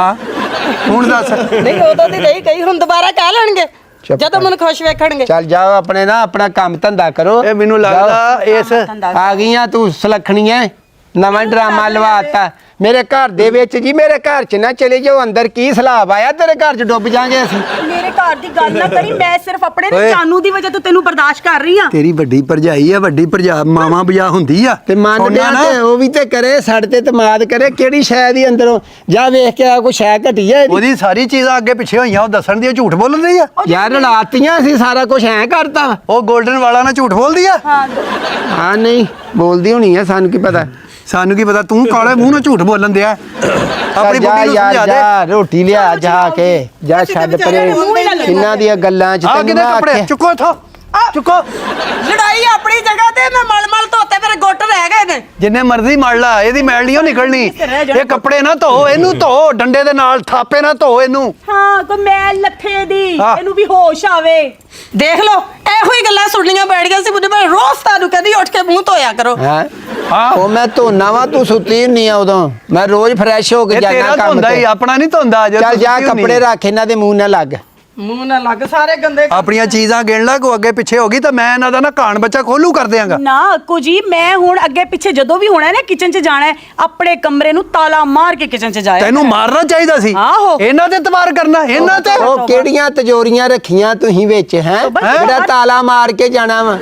ਹੁਣ ਦੱਸ। ਨਹੀਂ ਉਦੋਂ ਦੀ ਰਹੀ ਗਈ ਹੁਣ ਦੁਬਾਰਾ ਕਹਿ ਲੈਣਗੇ। ਜਦੋਂ। ਮੈਨੂੰ ਖੁਸ਼ ਵੇਖਣਗੇ। ਚੱਲ ਜਾਓ ਆਪਣੇ ਨਾ ਆਪਣਾ ਕੰਮ ਧੰਦਾ ਕਰੋ। ਇਹ ਮੈਨੂੰ ਲੱਗਦਾ ਇਸ ਆ ਗਈਆਂ ਤੂੰ ਸੁਲੱਖਣੀਆਂ। ਨਵਾਂ ਡਰਾਮਾ ਲਵਾਤਾ। ਮੇਰੇ ਘਰ ਦੇ ਵਿੱਚ ਜੀ ਮੇਰੇ ਘਰ 'ਚ ਨਾ ਚਲੇ ਜਾਓ ਅੰਦਰ ਕੀ ਸਲਾਬ ਆਇਆ? ਤੇਰੇ ਘਰ 'ਚ ਡੁੱਬ ਜਾਾਂਗੇ ਅਸੀਂ। ਮੇਰੇ ਘਰ ਦੀ ਗੱਲ ਨਾ ਕਰੀ ਮੈਂ ਸਿਰਫ ਆਪਣੇ ਨਾ ਓਏ। ਚਾਨੂ ਦੀ ਵਜ੍ਹਾ ਤੋਂ ਤੈਨੂੰ ਬਰਦਾਸ਼ਤ ਕਰ ਰਹੀ ਆ ਤੇਰੀ ਵੱਡੀ ਭਰਜਾਈ ਆ ਵੱਡੀ ਭਰਜਾ ਮਾਵਾ ਬਜਾ ਹੁੰਦੀ ਆ। ਤੇ ਮੰਨ ਸੁਣਨਾ ਲਿਆ ਨਾ। ਤੇ ਉਹ ਵੀ ਤੇ ਕਰੇ ਸਾਡੇ ਤੇ ਤਮਾਦ ਕਰੇ ਕਿਹੜੀ ਸ਼ੈ ਦੀ ਅੰਦਰੋਂ? ਜਾ ਵੇਖ ਕੇ ਆ ਕੋਈ ਸ਼ੈ ਘਟੀ ਹੈ ਇਹਦੀ। ਉਹਦੀ ਸਾਰੀ ਚੀਜ਼ਾਂ ਅੱਗੇ ਪਿੱਛੇ ਹੋਈਆਂ ਉਹ ਦੱਸਣ ਦੀ ਉਹ ਝੂਠ ਬੋਲਣ ਦੀ ਆ? ਯਾਰ ਲਾਤੀਆਂ ਸੀ ਸਾਰਾ ਕੁਝ ਐ ਕਰਤਾ। ਉਹ 골ਡਨ ਵਾਲਾ ਨਾਲ ਝੂਠ ਬੋਲਦੀ ਆ? ਹਾਂ। ਹਾਂ ਨਹੀਂ ਬੋਲਦੀ ਹੋਣੀ ਆ ਸਾਨੂੰ ਕੀ ਪਤਾ। ਸਾਨੂੰ ਕੀ ਪਤਾ ਤੂੰ ਕਾਲੇ ਮੂੰਹ ਨਾਲ ਝੂਠ ਬੋਲਣ ਦਿਆ। <coughs> ਆਪਣੀ ਜਾ ਬੁੱਢੀ ਨੂੰ ਯਾਰ ਸਮਝਾ ਦੇ। ਜਾ ਰੋਟੀ ਲਿਆ ਜਾ ਕੇ। ਜਾ ਤਾਂ ਛੱਡ ਪਰੇ। ਨਾ ਇਹਨਾਂ ਦੀਆਂ ਗੱਲਾਂ ਚ ਆ ਤੈਨੂੰ ਕਿਹਦੇ ਕੱਪੜੇ? ਆਖਿਆ। ਚੁੱਕੋ। ਇਥੋਂ ਚੁੱਕੋ। ਲੜਾਈ ਆਪਣੀ ਜਗ੍ਹਾ ਤੇ ਮੈਂ ਮਲ ਮਲ ਧੋਤੇ ਮੇਰੇ ਗੁੱਟ ਰਹਿ ਗਏ ਨੇ। ਜਿੰਨੇ ਮਰਜ਼ੀ ਮੜ ਲਾ ਇਹਦੀ ਮੈਲ ਨਹੀਂ ਓ ਨਿਕਲਣੀ। ਇਹ ਕੱਪੜੇ ਨਾ ਧੋ ਇਹਨੂੰ ਧੋ ਡੰਡੇ ਦੇ ਨਾਲ ਥਾਪੇ ਨਾ ਧੋ ਇਹਨੂੰ। ਹਾਂ ਕੋਈ ਮੈਲ ਲੱਥੇ ਦੀ। ਇਹਨੂੰ ਵੀ ਹੋਸ਼ ਆਵੇ। ਦੇਖ ਲਓ ਇਹੋ ਹੀ ਗੱਲਾਂ ਸੁਣਨੀਆਂ ਬੈਠ ਗਿਆ ਸੀ ਮੁੰਡੇ ਮੈਂ ਰੋਜ਼ ਤੁਹਾਨੂੰ ਕਹਿੰਦੀ ਉੱਠ ਕੇ ਮੂੰਹ ਧੋਇਆ ਕਰੋ। ਹੈ? ਹਾਂ। ਉਹ ਮੈਂ ਧੋਨਾ ਵਾ ਤੂੰ ਸੁੱਤੀ ਹੁੰਨੀ ਆ ਉਦੋਂ। ਮੈਂ ਰੋਜ਼ ਫਰੈਸ਼ ਹੋ ਕੇ ਜਾਣਾ ਤੇਰਾ ਕੰਮ ਧੁੰਦਾ ਹੀ ਤੇ। ਆਪਣਾ ਨਹੀਂ ਧੁੰਦਾ ਜੇ ਚੱਲ ਜਾ ਕੱਪੜੇ। ਰੱਖ ਇਹਨਾਂ ਦੇ ਮੂੰਹ ਨਾਲ ਲੱਗ। ਮੂੰਹ ਨਾ ਲੱਗ ਸਾਰੇ ਗੰਦੇ ਆਪਣੀਆਂ ਚੀਜ਼ਾਂ ਗਿਣ ਲਾ ਕੋ ਅੱਗੇ ਪਿੱਛੇ ਹੋ ਗਈ ਤਾਂ ਮੈਂ ਇਹਨਾਂ ਦਾ ਨਾ ਕਾਣ ਬੱਚਾ ਖੋਲੂ ਕਰ ਦਿਆਂਗਾ। ਨਾ ਅੱਕੂ ਜੀ ਮੈਂ ਹੁਣ ਅੱਗੇ ਪਿੱਛੇ ਜਦੋਂ ਵੀ ਹੋਣਾ ਹੈ ਨਾ ਕਿਚਨ 'ਚ ਜਾਣਾ ਹੈ ਆਪਣੇ ਕਮਰੇ ਨੂੰ ਤਾਲਾ ਮਾਰ ਕੇ ਕਿਚਨ 'ਚ ਜਾਇਆ ਤੈਨੂੰ ਮਾਰਨਾ ਚਾਹੀਦਾ ਸੀ। ਆਹੋ। ਇਹਨਾਂ ਤੇ ਤਵਾਰ ਕਰਨਾ ਇਹਨਾਂ ਤੇ। ਉਹ ਕਿਹੜੀਆਂ ਤਜੋਰੀਆਂ ਰੱਖੀਆਂ ਤੁਸੀਂ ਵਿੱਚ ਹੈ? ਜਿਹੜਾ ਤਾਲਾ ਮਾਰ ਕੇ ਜਾਣਾ ਵਾ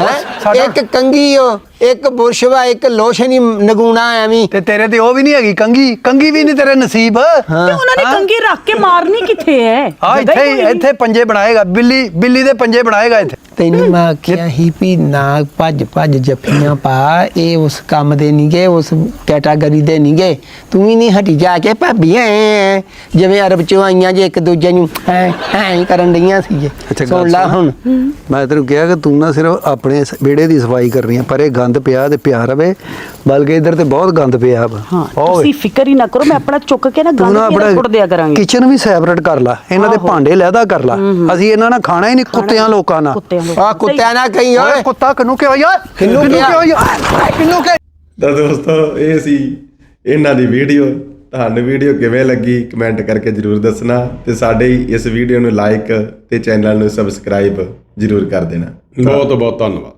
ਹੈ? ਸਾਡਾ- ਇੱਕ ਕੰਗੀ ਓ ਇੱਕ ਬੁਰਸ਼ ਵਾ ਇੱਕ ਲੋਸ਼ਨ ਹੀ ਨਗੂਣਾ ਐਵੇਂ ਤੇ ਤੇਰੇ ਤੇ ਉਹ ਵੀ ਨਹੀਂ ਹੈਗੀ ਕੰਗੀ ਕੰਗੀ ਵੀ ਨਹੀਂ ਤੇਰੇ ਨਸੀਬ? ਤੇ ਉਹਨਾਂ ਨੇ। ਕੰਗੀ ਰੱਖ ਕੇ ਮਾਰਨੀ ਕਿੱਥੇ ਹੈ? ਆ ਇੱਥੇ ਇੱਥੇ ਪੰਜੇ ਬਣਾਏਗਾ ਬਿੱਲੀ ਬਿੱਲੀ ਦੇ ਪੰਜੇ ਬਣਾਏਗਾ ਇੱਥੇ। ਤੈਨੂੰ ਮੈਂ ਆਖਿਆ ਹੀ ਵੀ ਨਾ ਭੱਜ ਭੱਜ ਜੱਫੀਆਂ ਪਾ ਇਹ ਉਸ ਕੰਮ ਦੇ ਨਹੀਂਗੇ ਉਸ ਕੈਟਾਗਰੀ ਦੇ ਨਹੀਂਗੇ ਤੂੰ ਵੀ ਨਹੀਂ ਹਟੀ ਜਾ ਕੇ ਭਾਬੀ ਐ ਜਿਵੇਂ ਅਰਬ ਚੋਂ ਆਈਆਂ ਜੇ ਇੱਕ ਦੂਜੇ ਨੂੰ ਐ ਐ ਕਰਨ ਡਈਆਂ ਸੀ ਸੁਣ ਲਾ ਹੁਣ। ਮੈਂ ਤੈਨੂੰ ਕਿਹਾ ਕਿ ਤੂੰ ਨਾ ਸਿਰਫ ਆਪਣੇ ਇਸ ਵਿਹੜੇ ਦੀ ਸਫ਼ਾਈ ਕਰਨੀ ਆ ਪਰ ਇਹ ਗੰਦ ਪਿਆ ਤੇ ਪਿਆ ਰਵੇ। ਬਲਕਿ ਇੱਧਰ ਤੇ ਬਹੁਤ ਗੰਦ ਪਿਆ ਵਾ। ਹਾਂ ਤੁਸੀਂ ਫਿਕਰ ਹੀ ਨਾ ਕਰੋ ਮੈਂ ਆਪਣਾ ਚੁੱਕ ਕੇ ਨਾ ਤੂੰ ਗੰਦ ਸੁੱਟ ਦਿਆ ਕਰਾਂਗੇ। ਕਿਚਨ ਵੀ ਸੈਪਰੇਟ ਕਰ ਲਾ ਇਹਨਾਂ ਦੇ ਭਾਂਡੇ ਲੈਦਾ ਕਰ ਲਾ। ਅਸੀਂ ਇਹਨਾਂ ਨਾਲ ਖਾਣਾ ਹੀ ਨਹੀਂ ਕੁੱਤਿਆਂ ਲੋਕਾਂ ਨਾਲ। ਕੁੱਤਿਆਂ ਆ ਕੁੱਤਿਆਂ ਨਾ ਕਹੀਂ ਓਏ ਕੁੱਤਾ ਕਿਨੂੰ ਕਿਹਾ ਯਾਰ? ਕਿਹਨੂੰ ਕਿਹਾ? ਯਾਰ? ਕਿਨੂੰ ਕਿਹਾ? ਤਾਂ ਦੋਸਤੋ ਇਹ ਸੀ ਇਹਨਾਂ ਦੀ ਵੀਡੀਓ। ਤੁਹਾਨੂੰ ਵੀਡੀਓ ਕਿਵੇਂ ਲੱਗੀ ਕਮੈਂਟ ਕਰਕੇ ਜਰੂਰ ਦੱਸਣਾ ਤੇ ਸਾਡੇ ਇਸ ਵੀਡੀਓ ਨੂੰ ਲਾਈਕ ਤੇ ਚੈਨਲ ਨੂੰ ਸਬਸਕ੍ਰਾਈਬ ਜਰੂਰ ਕਰ ਦੇਣਾ। ਬਹੁਤ ਬਹੁਤ ਧੰਨਵਾਦ।